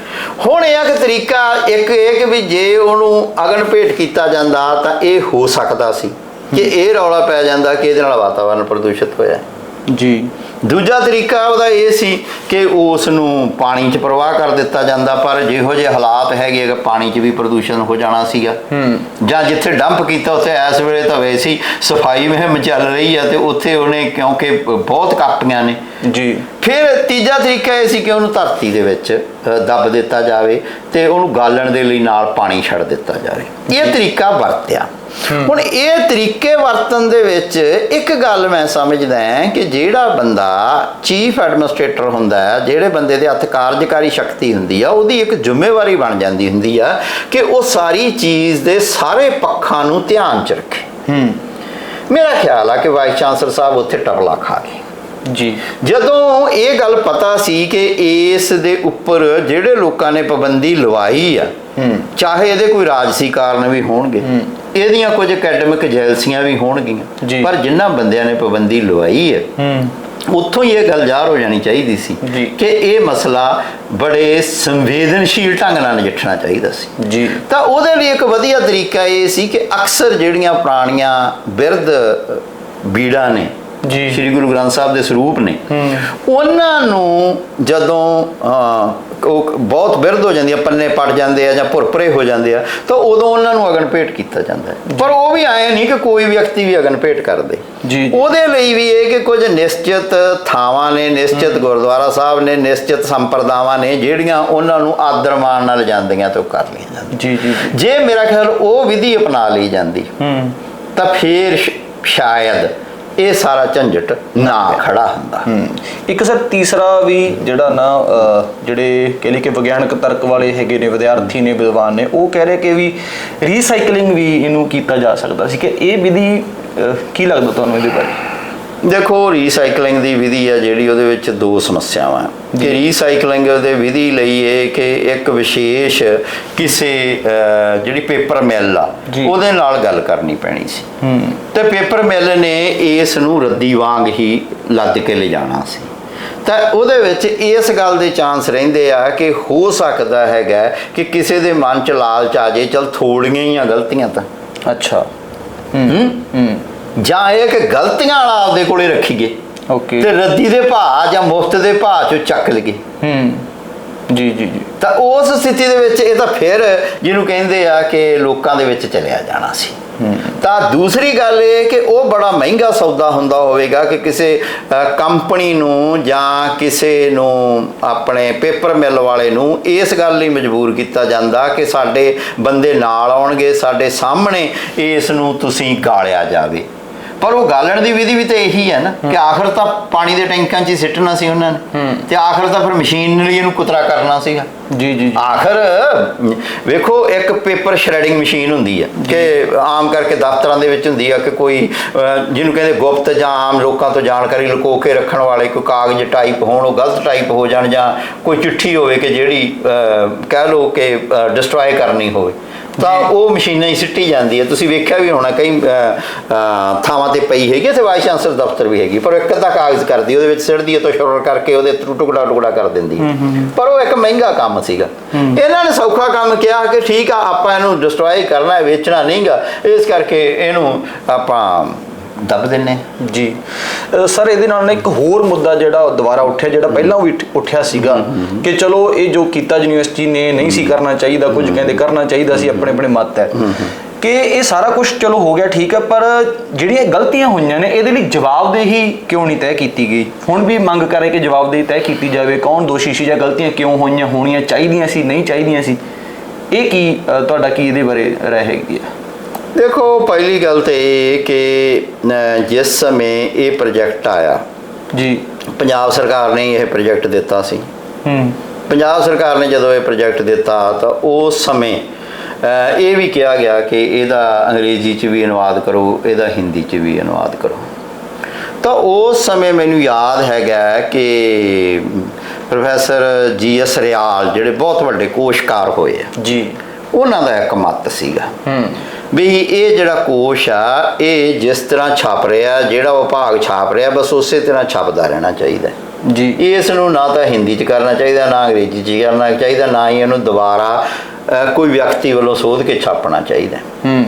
B: ਹੁਣ ਇਹ ਆ ਕਿ ਤਰੀਕਾ ਇੱਕ ਇਹ ਕਿ ਵੀ ਜੇ ਉਹਨੂੰ ਅਗਨ ਭੇਟ ਕੀਤਾ ਜਾਂਦਾ ਤਾਂ ਇਹ ਹੋ ਸਕਦਾ ਸੀ ਕਿ ਇਹ ਰੌਲਾ ਪੈ ਜਾਂਦਾ ਕਿ ਇਹਦੇ ਨਾਲ ਵਾਤਾਵਰਣ ਪ੍ਰਦੂਸ਼ਿਤ ਹੋਇਆ।
A: ਜੀ।
B: ਦੂਜਾ ਤਰੀਕਾ ਉਹਦਾ ਇਹ ਸੀ ਕਿ ਉਸ ਨੂੰ ਪਾਣੀ 'ਚ ਪ੍ਰਵਾਹ ਕਰ ਦਿੱਤਾ ਜਾਂਦਾ ਪਰ ਜਿਹੋ ਜਿਹੇ ਹਾਲਾਤ ਹੈਗੇ ਕਿ ਪਾਣੀ 'ਚ ਵੀ ਪ੍ਰਦੂਸ਼ਣ ਹੋ ਜਾਣਾ ਸੀਗਾ।
A: ਹੂੰ।
B: ਜਾਂ ਜਿੱਥੇ ਡੰਪ ਕੀਤਾ ਉੱਥੇ ਇਸ ਵੇਲੇ ਤਾਂ ਵੈਸੇ ਸਫ਼ਾਈ ਮੁਹਿੰਮ ਚੱਲ ਰਹੀ ਆ ਤੇ ਉੱਥੇ ਉਹਨੇ ਕਿਉਂਕਿ ਬਹੁਤ ਕਾਪੀਆਂ ਨੇ।
A: ਜੀ।
B: ਫਿਰ ਤੀਜਾ ਤਰੀਕਾ ਇਹ ਸੀ ਕਿ ਉਹਨੂੰ ਧਰਤੀ ਦੇ ਵਿੱਚ ਦੱਬ ਦਿੱਤਾ ਜਾਵੇ ਤੇ ਉਹਨੂੰ ਗਾਲਣ ਦੇ ਲਈ ਨਾਲ ਪਾਣੀ ਛੱਡ ਦਿੱਤਾ ਜਾਵੇ। ਇਹ ਤਰੀਕਾ ਵਰਤਿਆ। ਹੁਣ ਇਹ ਤਰੀਕੇ ਵਰਤਨ ਦੇ ਵਿੱਚ ਇੱਕ ਗੱਲ ਮੈਂ ਸਮਝਦਾ ਹਾਂ ਕਿ ਜਿਹੜਾ ਬੰਦਾ ਚੀਫ ਐਡਮਿਨਿਸਟ੍ਰੇਟਰ ਹੁੰਦਾ ਹੈ ਜਿਹੜੇ ਬੰਦੇ ਦੇ ਹੱਥ ਕਾਰਜਕਾਰੀ ਸ਼ਕਤੀ ਹੁੰਦੀ ਆ ਉਹਦੀ ਇੱਕ ਜ਼ਿੰਮੇਵਾਰੀ ਬਣ ਜਾਂਦੀ ਹੁੰਦੀ ਆ ਕਿ ਉਹ ਸਾਰੀ ਚੀਜ਼ ਦੇ ਸਾਰੇ ਪੱਖਾਂ ਨੂੰ ਧਿਆਨ 'ਚ ਰੱਖੇ।
A: ਹੂੰ।
B: ਮੇਰਾ ਖਿਆਲ ਆ ਕਿ ਵਾਈਸ ਚਾਂਸਲਰ ਸਾਹਿਬ ਉੱਥੇ ਟਪਲਾ ਖਾ ਗਏ।
A: ਜੀ।
B: ਜਦੋਂ ਇਹ ਗੱਲ ਪਤਾ ਸੀ ਕਿ ਇਸ ਦੇ ਉੱਪਰ ਜਿਹੜੇ ਲੋਕਾਂ ਨੇ ਪਾਬੰਦੀ ਲਵਾਈ ਆ
A: ਹੂੰ।
B: ਚਾਹੇ ਇਹਦੇ ਕੋਈ ਰਾਜਸੀ ਕਾਰਨ ਵੀ ਹੋਣਗੇ। ਇਹਦੀਆਂ ਕੁਝ ਅਕੈਡਮਿਕ ਜੈਲਸੀਆਂ ਵੀ। ਹੋਣਗੀਆਂ। ਪਰ ਜਿਨ੍ਹਾਂ ਬੰਦਿਆਂ ਨੇ ਪਾਬੰਦੀ ਲਵਾਈ ਹੈ
A: ਹੂੰ।
B: ਉੱਥੋਂ ਹੀ ਇਹ ਗੱਲ ਜ਼ਾਹਰ ਹੋ ਜਾਣੀ ਚਾਹੀਦੀ ਸੀ। ਕਿ ਇਹ ਮਸਲਾ ਬੜੇ ਸੰਵੇਦਨਸ਼ੀਲ ਢੰਗ ਨਾਲ ਨਜਿੱਠਣਾ ਚਾਹੀਦਾ ਸੀ।
A: ਜੀ।
B: ਤਾਂ ਉਹਦੇ ਲਈ ਇੱਕ ਵਧੀਆ ਤਰੀਕਾ ਇਹ ਸੀ ਕਿ ਅਕਸਰ ਜਿਹੜੀਆਂ ਪੁਰਾਣੀਆਂ ਬਿਰਧ ਬੀੜਾਂ ਨੇ
A: ਜੀ।
B: ਸ੍ਰੀ ਗੁਰੂ ਗ੍ਰੰਥ ਸਾਹਿਬ ਦੇ ਸਰੂਪ ਨੇ
A: ਹੂੰ।
B: ਉਹਨਾਂ ਨੂੰ ਜਦੋਂ ਉਹ ਬਹੁਤ ਬਿਰਧ ਹੋ ਜਾਂਦੀ ਆ ਪੰਨੇ ਪੜ ਜਾਂਦੇ ਆ ਜਾਂ ਭੁਰਭਰੇ ਹੋ ਜਾਂਦੇ ਆ ਤਾਂ ਉਦੋਂ ਉਹਨਾਂ ਨੂੰ ਅਗਨ ਭੇਟ ਕੀਤਾ ਜਾਂਦਾ ਪਰ ਉਹ ਵੀ ਆਏ ਨਹੀਂ ਕਿ ਕੋਈ ਵਿਅਕਤੀ ਵੀ ਅਗਨ ਭੇਟ ਕਰ ਦੇ
A: ਜੀ।
B: ਉਹਦੇ ਲਈ ਵੀ ਇਹ ਕਿ ਕੁਝ ਨਿਸ਼ਚਿਤ ਥਾਵਾਂ ਨੇ ਨਿਸ਼ਚਿਤ ਗੁਰਦੁਆਰਾ ਸਾਹਿਬ ਨੇ ਨਿਸ਼ਚਿਤ ਸੰਪਰਦਾਵਾਂ ਨੇ ਜਿਹੜੀਆਂ ਉਹਨਾਂ ਨੂੰ ਆਦਰ ਮਾਣ ਨਾਲ ਜਾਂਦੀਆਂ ਤੇ ਉਹ ਕਰ ਲਈਆਂ ਜਾਂਦੀਆਂ
A: ਜੀ ਜੀ ਜੀ।
B: ਮੇਰਾ ਖਿਆਲ ਉਹ ਵਿਧੀ ਅਪਣਾ ਲਈ ਜਾਂਦੀ
A: ਹੂੰ
B: ਤਾਂ ਫੇਰ ਸ਼ਾਇਦ ਇਹ ਸਾਰਾ ਝੰਜਟ ਨਾ ਖੜਾ ਹੁੰਦਾ।
A: ਇੱਕ ਸਰ ਤੀਸਰਾ ਵੀ ਜਿਹੜਾ ਨਾ ਜਿਹੜੇ ਕਹਿ ਲਈ ਕਿ ਵਿਗਿਆਨਕ ਤਰਕ ਵਾਲੇ ਹੈਗੇ ਨੇ ਵਿਦਿਆਰਥੀ ਨੇ ਵਿਦਵਾਨ ਨੇ ਉਹ ਕਹਿ ਰਹੇ ਕਿ ਵੀ ਰੀਸਾਈਕਲਿੰਗ ਵੀ ਇਹਨੂੰ ਕੀਤਾ ਜਾ ਸਕਦਾ ਸੀ। ਕਿ ਇਹ ਵਿਧੀ ਕੀ ਲੱਗਦਾ ਤੁਹਾਨੂੰ ਇਹਦੇ ਬਾਰੇ?
B: ਦੇਖੋ ਰੀਸਾਈਕਲਿੰਗ ਦੀ ਵਿਧੀ ਆ ਜਿਹੜੀ ਉਹਦੇ ਵਿੱਚ ਦੋ ਸਮੱਸਿਆਵਾਂ। ਕਿ ਰੀਸਾਈਕਲਿੰਗ ਦੇ ਵਿਧੀ ਲਈ ਇਹ ਕਿ ਇੱਕ ਵਿਸ਼ੇਸ਼ ਕਿਸੇ ਜਿਹੜੀ ਪੇਪਰ ਮਿਲ ਆ। ਉਹਦੇ ਨਾਲ ਗੱਲ ਕਰਨੀ ਪੈਣੀ ਸੀ। ਤੇ ਪੇਪਰ ਮਿਲ ਨੇ ਇਸ ਨੂੰ ਰੱਦੀ ਵਾਂਗ ਹੀ ਲੱਦ ਕੇ ਲਿਜਾਣਾ ਸੀ। ਤਾਂ ਉਹਦੇ ਵਿੱਚ ਇਸ ਗੱਲ ਦੇ ਚਾਂਸ ਰਹਿੰਦੇ ਆ ਕਿ ਹੋ ਸਕਦਾ ਹੈਗਾ ਕਿ ਕਿਸੇ ਦੇ ਮਨ ਚ ਲਾਲਚ ਆ ਜੇ ਚਲ ਥੋੜੀਆਂ ਹੀ ਆ ਗਲਤੀਆਂ ਤਾਂ।
A: ਅੱਛਾ। ਹੂੰ। ਹੂੰ।
B: ਜਾਂ ਇਹ ਕਿ ਗਲਤੀਆਂ ਵਾਲਾ ਆਪਦੇ ਕੋਲੇ ਰੱਖੀਏ
A: ਓਕੇ
B: ਤੇ ਰੱਦੀ ਦੇ ਭਾਅ ਜਾਂ ਮੁਫਤ ਦੇ ਭਾਅ ਚੋਂ ਚੱਕ ਲਈਏ।
A: ਹੂੰ। ਜੀ ਜੀ ਜੀ।
B: ਤਾਂ ਉਸ ਸਥਿਤੀ ਦੇ ਵਿੱਚ ਇਹ ਤਾਂ ਫਿਰ ਜਿਹਨੂੰ ਕਹਿੰਦੇ ਆ ਕਿ ਲੋਕਾਂ ਦੇ ਵਿੱਚ ਚਲਿਆ ਜਾਣਾ ਸੀ। ਤਾਂ ਦੂਸਰੀ ਗੱਲ ਇਹ ਕਿ ਉਹ ਬੜਾ ਮਹਿੰਗਾ ਸੌਦਾ ਹੁੰਦਾ ਹੋਵੇਗਾ ਕਿ ਕਿਸੇ ਕੰਪਨੀ ਨੂੰ ਜਾਂ ਕਿਸੇ ਨੂੰ ਆਪਣੇ ਪੇਪਰ ਮਿਲ ਵਾਲੇ ਨੂੰ ਇਸ ਗੱਲ ਲਈ ਮਜਬੂਰ ਕੀਤਾ ਜਾਂਦਾ ਕਿ ਸਾਡੇ ਬੰਦੇ ਨਾਲ ਆਉਣਗੇ ਸਾਡੇ ਸਾਹਮਣੇ ਇਸ ਨੂੰ ਤੁਸੀਂ ਗਾਲਿਆ ਜਾਵੇ। ਪਰ ਉਹ ਗਾਲਣ ਦੀ ਵਿਧੀ ਵੀ ਤਾਂ ਇਹੀ ਹੈ ਨਾ ਕਿ ਆਖਰ ਤਾਂ ਪਾਣੀ ਦੇ ਟੈਂਕਾਂ 'ਚ ਹੀ ਸਿੱਟਣਾ ਸੀ ਉਹਨਾਂ ਨੇ ਤੇ ਆਖਰ ਤਾਂ ਫਿਰ ਮਸ਼ੀਨਰੀ ਇਹਨੂੰ ਕੁਤਰਾ ਕਰਨਾ ਸੀਗਾ।
A: ਜੀ ਜੀ
B: ਆਖਰ ਵੇਖੋ ਇੱਕ ਪੇਪਰ ਸ਼੍ਰੈਡਿੰਗ ਮਸ਼ੀਨ ਹੁੰਦੀ ਹੈ ਕਿ ਆਮ ਕਰਕੇ ਦਫ਼ਤਰਾਂ ਦੇ ਵਿੱਚ ਹੁੰਦੀ ਆ ਕਿ ਕੋਈ ਜਿਹਨੂੰ ਕਹਿੰਦੇ ਗੁਪਤ ਜਾਂ ਆਮ ਲੋਕਾਂ ਤੋਂ ਜਾਣਕਾਰੀ ਲੁਕੋ ਕੇ ਰੱਖਣ ਵਾਲੇ ਕੋਈ ਕਾਗਜ਼ ਟਾਈਪ ਹੋਣ ਉਹ ਗਲਤ ਟਾਈਪ ਹੋ ਜਾਣ ਜਾਂ ਕੋਈ ਚਿੱਠੀ ਹੋਵੇ ਕਿ ਜਿਹੜੀ ਕਹਿ ਲਓ ਕਿ ਡਿਸਟਰੋਏ ਕਰਨੀ ਹੋਵੇ। ਤਾਂ ਉਹ ਮਸ਼ੀਨਾਂ ਹੀ ਸਿੱਟੀ ਜਾਂਦੀ ਹੈ ਤੁਸੀਂ ਵੇਖਿਆ ਵੀ ਹੋਣਾ ਕਈ ਥਾਵਾਂ ਤੇ ਪਈ ਹੈਗੀ ਤੇ ਵਾਈਸ ਚਾਂਸਲਰ ਦਫ਼ਤਰ ਵੀ ਹੈਗੀ। ਪਰ ਇੱਕ ਅੱਧਾ ਕਾਗਜ਼ ਕਰਦੀ ਉਹਦੇ ਵਿੱਚ ਸਿੱਟਦੀ ਹੈ ਤਾਂ ਸ਼ੋਰ ਕਰਕੇ ਉਹਦੇ ਟੁਕੜਾ ਟੁਕੜਾ ਕਰ ਦਿੰਦੀ ਹੈ ਪਰ ਉਹ ਇੱਕ ਮਹਿੰਗਾ ਕੰਮ ਸੀਗਾ। ਇਹਨਾਂ ਨੇ ਸੌਖਾ ਕੰਮ ਕਿਹਾ ਕਿ ਠੀਕ ਆ ਆਪਾਂ ਇਹਨੂੰ ਡਿਸਟਰੋਏ ਕਰਨਾ ਹੈ ਵੇਚਣਾ ਨਹੀਂਗਾ ਇਸ ਕਰਕੇ ਇਹਨੂੰ ਆਪਾਂ ਦੱਬ ਦਿੰਨੇ?
A: ਜੀ। ਸਰ ਇਹਦੇ ਨਾਲ ਨਾ ਇੱਕ ਹੋਰ ਮੁੱਦਾ ਜਿਹੜਾ ਦੁਬਾਰਾ ਉੱਠਿਆ ਜਿਹੜਾ ਪਹਿਲਾਂ ਵੀ ਉੱਠ- ਉੱਠਿਆ ਸੀਗਾ ਕਿ ਚਲੋ ਇਹ ਜੋ ਕੀਤਾ ਯੂਨੀਵਰਸਿਟੀ ਨੇ ਨਹੀਂ ਸੀ ਕਰਨਾ ਚਾਹੀਦਾ ਕੁਝ ਕਹਿੰਦੇ ਕਰਨਾ ਚਾਹੀਦਾ ਸੀ ਆਪਣੇ ਆਪਣੇ ਮਤ ਹੈ। ਕਿ ਇਹ ਸਾਰਾ ਕੁਝ ਚਲੋ ਹੋ ਗਿਆ ਠੀਕ ਹੈ ਪਰ ਜਿਹੜੀਆਂ ਗਲਤੀਆਂ ਹੋਈਆਂ ਨੇ ਇਹਦੇ ਲਈ ਜਵਾਬਦੇਹੀ ਕਿਉਂ ਨਹੀਂ ਤੈਅ ਕੀਤੀ ਗਈ? ਹੁਣ ਵੀ ਮੰਗ ਕਰ ਰਹੇ ਕਿ ਜਵਾਬਦੇਹੀ ਤੈਅ ਕੀਤੀ ਜਾਵੇ ਕੌਣ ਦੋਸ਼ੀ ਸੀ ਜਾਂ ਗਲਤੀਆਂ ਕਿਉਂ ਹੋਈਆਂ ਹੋਣੀਆਂ ਚਾਹੀਦੀਆਂ ਸੀ ਨਹੀਂ ਚਾਹੀਦੀਆਂ ਸੀ? ਇਹ ਕੀ ਤੁਹਾਡਾ ਕੀ ਇਹਦੇ ਬਾਰੇ ਰਾਏ ਹੈਗੀ ਹੈ?
B: ਦੇਖੋ ਪਹਿਲੀ ਗੱਲ ਤੇ ਇਹ ਕਿ ਜਿਸ ਸਮੇਂ ਇਹ ਪ੍ਰੋਜੈਕਟ ਆਇਆ
A: ਜੀ।
B: ਪੰਜਾਬ ਸਰਕਾਰ ਨੇ ਇਹ ਪ੍ਰੋਜੈਕਟ ਦਿੱਤਾ ਸੀ।
A: ਹੂੰ।
B: ਪੰਜਾਬ ਸਰਕਾਰ ਨੇ ਜਦੋਂ ਇਹ ਪ੍ਰੋਜੈਕਟ ਦਿੱਤਾ ਤਾਂ ਉਸ ਸਮੇਂ ਇਹ ਵੀ ਕਿਹਾ ਗਿਆ ਕਿ ਇਹਦਾ ਅੰਗਰੇਜ਼ੀ 'ਚ ਵੀ ਅਨੁਵਾਦ ਕਰੋ ਇਹਦਾ ਹਿੰਦੀ 'ਚ ਵੀ ਅਨੁਵਾਦ ਕਰੋ। ਤਾਂ ਉਸ ਸਮੇਂ ਮੈਨੂੰ ਯਾਦ ਹੈਗਾ ਕਿ ਪ੍ਰੋਫੈਸਰ ਜੀ ਐਸ ਰਿਆਲ ਜਿਹੜੇ ਬਹੁਤ ਵੱਡੇ ਕੋਸ਼ਕਾਰ ਹੋਏ ਆ
A: ਜੀ।
B: ਉਹਨਾਂ ਦਾ ਇੱਕ ਮਤ ਸੀਗਾ।
A: ਹੂੰ।
B: ਵੀ ਇਹ ਜਿਹੜਾ ਕੋਸ਼ ਆ ਇਹ ਜਿਸ ਤਰ੍ਹਾਂ ਛਪ ਰਿਹਾ ਜਿਹੜਾ ਵਿਭਾਗ ਛਾਪ ਰਿਹਾ ਬਸ ਉਸੇ ਤਰ੍ਹਾਂ ਛਪਦਾ ਰਹਿਣਾ ਚਾਹੀਦਾ
A: ਜੀ।
B: ਇਸ ਨੂੰ ਨਾ ਤਾਂ ਹਿੰਦੀ 'ਚ ਕਰਨਾ ਚਾਹੀਦਾ ਨਾ ਅੰਗਰੇਜ਼ੀ 'ਚ ਕਰਨਾ ਚਾਹੀਦਾ ਨਾ ਹੀ ਇਹਨੂੰ ਦੁਬਾਰਾ ਕੋਈ ਵਿਅਕਤੀ ਵੱਲੋਂ ਸੋਧ ਕੇ ਛਾਪਣਾ ਚਾਹੀਦਾ
A: ਹੂੰ।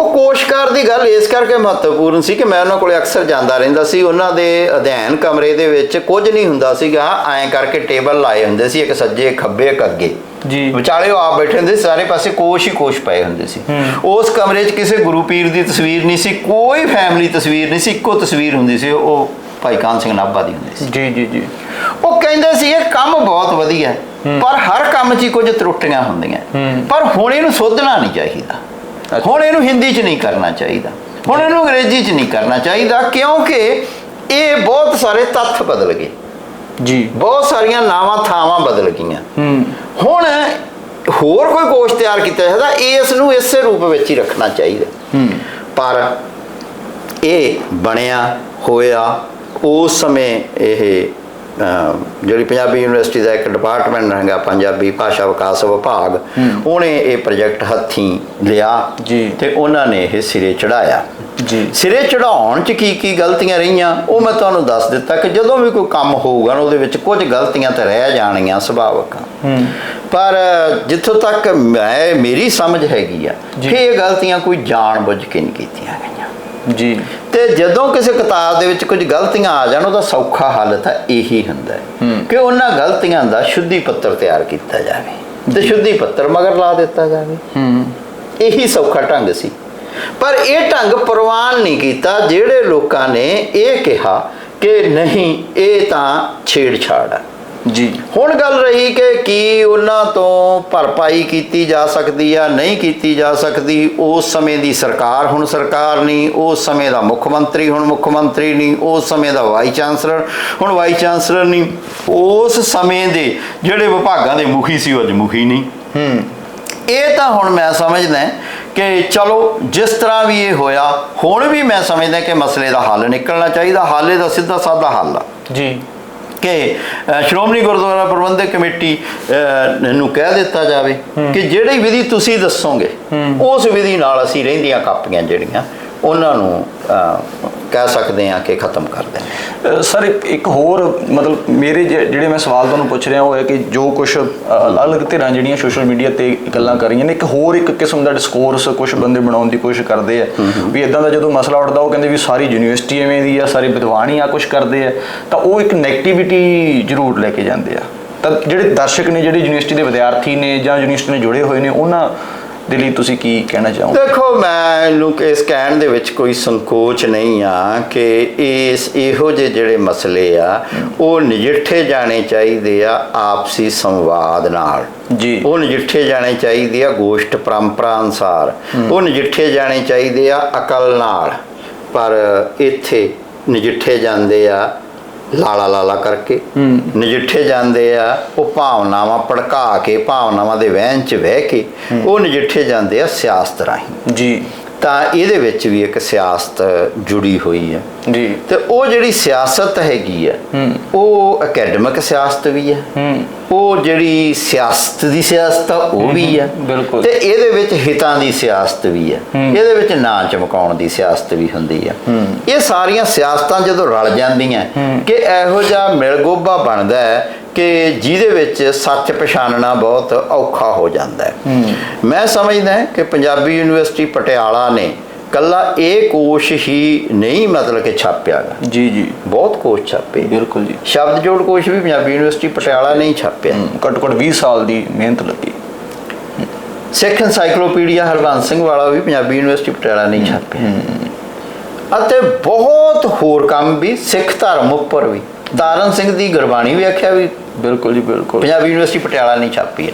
B: ਉਹ ਕੋਸ਼ਕਾਰ ਦੀ ਗੱਲ ਇਸ ਕਰਕੇ ਮਹੱਤਵਪੂਰਨ ਸੀ ਕਿ ਮੈਂ ਉਹਨਾਂ ਕੋਲੇ ਅਕਸਰ ਜਾਂਦਾ ਰਹਿੰਦਾ ਸੀ। ਉਹਨਾਂ ਦੇ ਅਧਿਐਨ ਕਮਰੇ ਦੇ ਵਿੱਚ ਕੁਝ ਨਹੀਂ ਹੁੰਦਾ ਸੀਗਾ। ਐਂ ਕਰਕੇ ਟੇਬਲ ਲਾਏ ਹੁੰਦੇ ਸੀ ਇੱਕ ਸੱਜੇ ਇੱਕ ਖੱਬੇ ਇੱਕ ਅੱਗੇ।
A: ਜੀ।
B: ਵਿਚਾਲੇ ਉਹ ਆਪ ਬੈਠੇ ਹੁੰਦੇ ਸੀ ਸਾਰੇ ਪਾਸੇ ਕੋਸ਼ ਹੀ ਕੋਸ਼ ਪਏ ਹੁੰਦੇ ਸੀ। ਉਸ ਕਮਰੇ 'ਚ ਕਿਸੇ ਗੁਰੂ ਪੀਰ ਦੀ ਤਸਵੀਰ ਨਹੀਂ ਸੀ ਕੋਈ ਫੈਮਿਲੀ ਤਸਵੀਰ ਨਹੀਂ ਸੀ ਇੱਕੋ ਤਸਵੀਰ ਹੁੰਦੀ ਸੀ। ਉਹ ਭਾਈ ਕਾਨ ਸਿੰਘ ਨਾਭਾ ਦੀ ਹੁੰਦੀ ਸੀ।
A: ਜੀ ਜੀ ਜੀ।
B: ਉਹ ਕਹਿੰਦੇ ਸੀ ਇਹ ਕੰਮ ਬਹੁਤ ਵਧੀਆ ਪਰ ਹਰ ਕੰਮ 'ਚ ਹੀ ਕੁਝ ਤਰੁੱਟੀਆਂ ਹੁੰਦੀਆਂ। ਪਰ ਹੁਣ ਇਹਨੂੰ ਸੋਧਣਾ ਨਹੀਂ ਚਾਹੀਦਾ। ਹੁਣ ਇਹਨੂੰ ਹਿੰਦੀ 'ਚ ਨਹੀਂ ਕਰਨਾ ਚਾਹੀਦਾ। ਹੁਣ ਇਹਨੂੰ ਅੰਗਰੇਜ਼ੀ 'ਚ ਨਹੀਂ ਕਰਨਾ ਚਾਹੀਦਾ ਕਿਉਂਕਿ ਇਹ ਬਹੁਤ ਸਾਰੇ ਤੱਥ ਬਦਲ ਗਏ।
A: ਜੀ।
B: ਬਹੁਤ ਸਾਰੀਆਂ ਨਾਵਾਂ ਥਾਵਾਂ ਬਦਲ ਗਈਆਂ।
A: ਹੂੰ।
B: ਹੁਣ ਹੋਰ ਕੋਈ ਕੋਸ਼ ਤਿਆਰ ਕੀਤਾ ਜਾਂਦਾ ਇਸ ਨੂੰ ਇਸੇ ਰੂਪ ਵਿੱਚ ਹੀ ਰੱਖਣਾ ਚਾਹੀਦਾ।
A: ਹੂੰ।
B: ਪਰ ਇਹ ਬਣਿਆ ਹੋਇਆ ਉਸ ਸਮੇਂ ਇਹ ਜਿਹੜੀ ਪੰਜਾਬੀ ਯੂਨੀਵਰਸਿਟੀ ਦਾ ਇੱਕ ਡਿਪਾਰਟਮੈਂਟ ਹੈਗਾ ਪੰਜਾਬੀ ਭਾਸ਼ਾ ਵਿਕਾਸ ਵਿਭਾਗ ਉਹਨੇ ਇਹ ਪ੍ਰੋਜੈਕਟ ਹੱਥੀਂ ਲਿਆ
A: ਜੀ।
B: ਤੇ ਉਹਨਾਂ ਨੇ ਇਹ ਸਿਰੇ ਚੜਾਇਆ
A: ਜੀ।
B: ਸਿਰੇ ਚੜਾਉਣ ਚ ਕੀ ਕੀ ਗਲਤੀਆਂ ਰਹੀਆਂ ਉਹ ਮੈਂ ਤੁਹਾਨੂੰ ਦੱਸ ਦਿੱਤਾ ਕਿ ਜਦੋਂ ਵੀ ਕੋਈ ਕੰਮ ਹੋਊਗਾ ਉਹਦੇ ਵਿੱਚ ਕੁਝ ਗਲਤੀਆਂ ਤਾਂ ਰਹਿ ਜਾਣਗੀਆਂ ਸੁਭਾਵਕ। ਪਰ ਜਿੱਥੋਂ ਤੱਕ ਮੈਂ ਮੇਰੀ ਸਮਝ ਹੈਗੀ ਆ। ਕਿ ਇਹ ਗਲਤੀਆਂ ਕੋਈ ਜਾਣ ਬੁੱਝ ਕੇ ਨਹੀਂ ਕੀਤੀਆਂ ਗਈਆਂ।
A: ਜੀ।
B: ਤੇ ਜਦੋਂ ਕਿਸੇ ਕਿਤਾਬ ਦੇ ਵਿੱਚ ਕੁਝ ਗਲਤੀਆਂ ਆ ਜਾਣ ਉਹਦਾ ਸੌਖਾ ਹੱਲ ਤਾਂ ਇਹੀ ਹੁੰਦਾ ਹੈ। ਕਿ ਉਹਨਾਂ ਗਲਤੀਆਂ ਦਾ ਸ਼ੁੱਧੀ ਪੱਤਰ ਤਿਆਰ ਕੀਤਾ ਜਾਵੇ ਤੇ ਸ਼ੁੱਧੀ ਪੱਤਰ ਮਗਰ ਲਾ ਦਿੱਤਾ ਜਾਵੇ।
A: ਹੂੰ।
B: ਇਹੀ ਸੌਖਾ ਢੰਗ ਸੀ। ਪਰ ਇਹ ਢੰਗ ਪ੍ਰਵਾਨ ਨਹੀਂ ਕੀਤਾ ਜਿਹੜੇ ਲੋਕਾਂ ਨੇ ਇਹ ਕਿਹਾ ਕਿ ਨਹੀਂ ਇਹ ਤਾਂ ਛੇੜਛਾੜ ਹੈ
A: ਜੀ।
B: ਹੁਣ ਗੱਲ ਰਹੀ ਕਿ ਕੀ ਉਹਨਾਂ ਤੋਂ ਭਰਪਾਈ ਕੀਤੀ ਜਾ ਸਕਦੀ ਆ ਨਹੀਂ ਕੀਤੀ ਜਾ ਸਕਦੀ ਉਸ ਸਮੇਂ ਦੀ ਸਰਕਾਰ ਹੁਣ ਸਰਕਾਰ ਨਹੀਂ ਉਸ ਸਮੇਂ ਦਾ ਮੁੱਖ ਮੰਤਰੀ ਹੁਣ ਮੁੱਖ ਮੰਤਰੀ ਨਹੀਂ ਉਸ ਸਮੇਂ ਦਾ ਵਾਈਸ ਚਾਂਸਲਰ ਹੁਣ ਵਾਈਸ ਚਾਂਸਲਰ ਨਹੀਂ। ਉਸ ਸਮੇਂ ਦੇ ਜਿਹੜੇ ਵਿਭਾਗਾਂ ਦੇ ਮੁਖੀ ਸੀ ਉਹ ਅੱਜ ਮੁਖੀ ਨਹੀਂ।
A: ਹੂੰ।
B: ਇਹ ਤਾਂ ਹੁਣ ਮੈਂ ਸਮਝਦਾ ਕਿ ਚਲੋ ਜਿਸ ਤਰ੍ਹਾਂ ਵੀ ਇਹ ਹੋਇਆ ਹੁਣ ਵੀ ਮੈਂ ਸਮਝਦਾ ਕਿ ਮਸਲੇ ਦਾ ਹੱਲ ਨਿਕਲਣਾ ਚਾਹੀਦਾ ਹਾਲੇ ਦਾ ਸਿੱਧਾ ਸਾਦਾ ਹੱਲ ਆ।
A: ਜੀ।
B: ਕਿ ਸ਼੍ਰੋਮਣੀ ਗੁਰਦੁਆਰਾ ਪ੍ਰਬੰਧਕ ਕਮੇਟੀ ਨੂੰ ਕਹਿ ਦਿੱਤਾ ਜਾਵੇ ਕਿ ਜਿਹੜੀ ਵਿਧੀ ਤੁਸੀਂ ਦੱਸੋਗੇ ਉਸ ਵਿਧੀ ਨਾਲ ਅਸੀਂ ਰਹਿੰਦੀਆਂ ਕਾਪੀਆਂ ਜਿਹੜੀਆਂ ਉਹਨਾਂ ਨੂੰ ਕਹਿ ਸਕਦੇ ਹਾਂ ਕਿ ਖਤਮ ਕਰ ਦੇਣਾ।
A: ਸਰ ਇੱਕ ਇੱਕ ਹੋਰ ਮਤਲਬ ਮੇਰੇ ਜਿਹੜੇ ਮੈਂ ਸਵਾਲ ਤੁਹਾਨੂੰ ਪੁੱਛ ਰਿਹਾ ਉਹ ਹੈ ਕਿ ਜੋ ਕੁਝ ਅਲੱਗ ਧਿਰਾਂ ਜਿਹੜੀਆਂ ਸੋਸ਼ਲ ਮੀਡੀਆ ਤੇ ਗੱਲਾਂ ਕਰ ਰਹੀਆਂ ਨੇ ਇੱਕ ਹੋਰ ਇੱਕ ਕਿਸਮ ਦਾ ਡਿਸਕੋਰਸ ਕੁਝ ਬੰਦੇ ਬਣਾਉਣ ਦੀ ਕੋਸ਼ਿਸ਼ ਕਰਦੇ ਆ। ਵੀ ਇਦਾਂ ਦਾ ਜਦੋਂ ਮਸਲਾ ਉੱਠਦਾ ਉਹ ਕਹਿੰਦੇ ਵੀ ਸਾਰੀ ਯੂਨੀਵਰਸਿਟੀ ਐਵੇਂ ਦੀ ਆ ਸਾਰੇ ਵਿਦਵਾਨ ਹੀ ਆ ਕੁਝ ਕਰਦੇ ਆ। ਤਾਂ ਉਹ ਇੱਕ ਨੈਗੇਟਿਵਿਟੀ ਜ਼ਰੂਰ ਲੈ ਕੇ ਜਾਂਦੇ ਆ। ਤਾਂ ਜਿਹੜੇ ਦਰਸ਼ਕ ਨੇ ਜਿਹੜੇ ਯੂਨੀਵਰਸਿਟੀ ਦੇ ਵਿਦਿਆਰਥੀ ਨੇ ਜਾਂ ਯੂਨੀਵਰਸਿਟੀ ਨਾਲ ਜੁੜੇ ਹੋਏ ਨੇ ਉਹਨਾਂ ਦੇ ਲਈ ਤੁਸੀਂ ਕੀ ਕਹਿਣਾ ਚਾਹੋਗੇ?
B: ਦੇਖੋ ਮੈਂ ਨੂੰ ਇਸ ਕਹਿਣ ਦੇ ਵਿੱਚ ਕੋਈ ਸੰਕੋਚ ਨਹੀਂ ਆ ਕਿ ਇਸ ਇਹੋ ਜਿਹੇ ਜਿਹੜੇ ਮਸਲੇ ਆ ਉਹ ਨਜਿੱਠੇ ਜਾਣੇ ਚਾਹੀਦੇ ਆ ਆਪਸੀ ਸੰਵਾਦ ਨਾਲ।
A: ਜੀ।
B: ਉਹ ਨਜਿੱਠੇ ਜਾਣੇ ਚਾਹੀਦੇ ਆ ਗੋਸ਼ਟ ਪਰੰਪਰਾ ਅਨੁਸਾਰ। ਉਹ ਨਜਿੱਠੇ ਜਾਣੇ ਚਾਹੀਦੇ ਆ ਅਕਲ ਨਾਲ। ਪਰ ਇੱਥੇ ਨਜਿੱਠੇ ਜਾਂਦੇ ਆ ਲਾਲਾ ਲਾਲਾ ਕਰਕੇ ਨਜਿੱਠੇ ਜਾਂਦੇ ਆ ਉਹ ਭਾਵਨਾਵਾਂ ਭੜਕਾ ਕੇ ਭਾਵਨਾਵਾਂ ਦੇ ਵਹਿਣ 'ਚ ਵਹਿ ਕੇ ਉਹ ਨਜਿੱਠੇ ਜਾਂਦੇ ਆ ਸਿਆਸਤ ਰਾਹੀਂ।
A: ਜੀ।
B: ਤਾਂ ਇਹਦੇ ਵਿੱਚ ਵੀ ਇੱਕ ਸਿਆਸਤ ਜੁੜੀ ਹੋਈ ਹੈ
A: ਜੀ।
B: ਤੇ ਉਹ ਜਿਹੜੀ ਸਿਆਸਤ ਹੈਗੀ ਆ। ਉਹ ਅਕੈਡਮਿਕ ਸਿਆਸਤ ਵੀ ਹੈ
A: ਹੂੰ।
B: ਉਹ ਜਿਹੜੀ ਸਿਆਸਤ ਦੀ ਸਿਆਸਤ ਆ ਉਹ ਵੀ ਆ
A: ਬਿਲਕੁਲ।
B: ਤੇ ਇਹਦੇ ਵਿੱਚ ਹਿੱਤਾਂ ਦੀ ਸਿਆਸਤ ਵੀ ਆ
A: ਹੂੰ।
B: ਇਹਦੇ ਵਿੱਚ ਨਾਂ ਚਮਕਾਉਣ ਦੀ ਸਿਆਸਤ ਵੀ ਹੁੰਦੀ ਆ
A: ਹੂੰ।
B: ਇਹ ਸਾਰੀਆਂ ਸਿਆਸਤਾਂ ਜਦੋਂ ਰਲ ਜਾਂਦੀਆਂ। ਕਿ ਇਹੋ ਜਿਹਾ ਮਿਲਗੋਬਾ ਬਣਦਾ ਹੈ ਕਿ ਜਿਹਦੇ ਵਿੱਚ ਸੱਚ ਪਛਾਣਨਾ ਬਹੁਤ ਔਖਾ ਹੋ ਜਾਂਦਾ ਹੈ। ਮੈਂ ਸਮਝਦਾ ਕਿ ਪੰਜਾਬੀ ਯੂਨੀਵਰਸਿਟੀ ਪਟਿਆਲਾ ਨੇ ਕੱਲਾ ਇਹ ਕੋਸ਼ ਹੀ ਨਹੀਂ ਮਤਲਬ ਕਿ ਛਾਪਿਆਗਾ
A: ਜੀ ਜੀ।
B: ਬਹੁਤ ਕੋਸ਼ ਛਾਪੇ।
A: ਬਿਲਕੁਲ ਜੀ।
B: ਸ਼ਬਦ ਜੋੜ ਕੋਸ਼ ਵੀ ਪੰਜਾਬੀ ਯੂਨੀਵਰਸਿਟੀ ਪਟਿਆਲਾ ਨਹੀਂ ਛਾਪਿਆ।
A: ਘੱਟੋ ਘੱਟ 20 ਸਾਲ ਦੀ ਮਿਹਨਤ ਲੱਗੀ।
B: ਸਿੱਖ ਐਨਸਾਈਕਲੋਪੀਡੀਆ ਹਰਬੰਸ ਸਿੰਘ ਵਾਲਾ ਵੀ ਪੰਜਾਬੀ ਯੂਨੀਵਰਸਿਟੀ ਪਟਿਆਲਾ ਨਹੀਂ ਛਾਪਿਆ। ਅਤੇ ਬਹੁਤ ਹੋਰ ਕੰਮ ਵੀ ਸਿੱਖ ਧਰਮ ਉੱਪਰ ਵੀ। ਤਾਰਨ ਸਿੰਘ ਦੀ ਗੁਰਬਾਣੀ ਵੀ ਆਖਿਆ ਵੀ
A: ਬਿਲਕੁਲ ਜੀ ਬਿਲਕੁਲ।
B: ਪੰਜਾਬੀ ਯੂਨੀਵਰਸਿਟੀ ਪਟਿਆਲਾ ਨਹੀਂ ਛਾਪੀ। ਹੈ।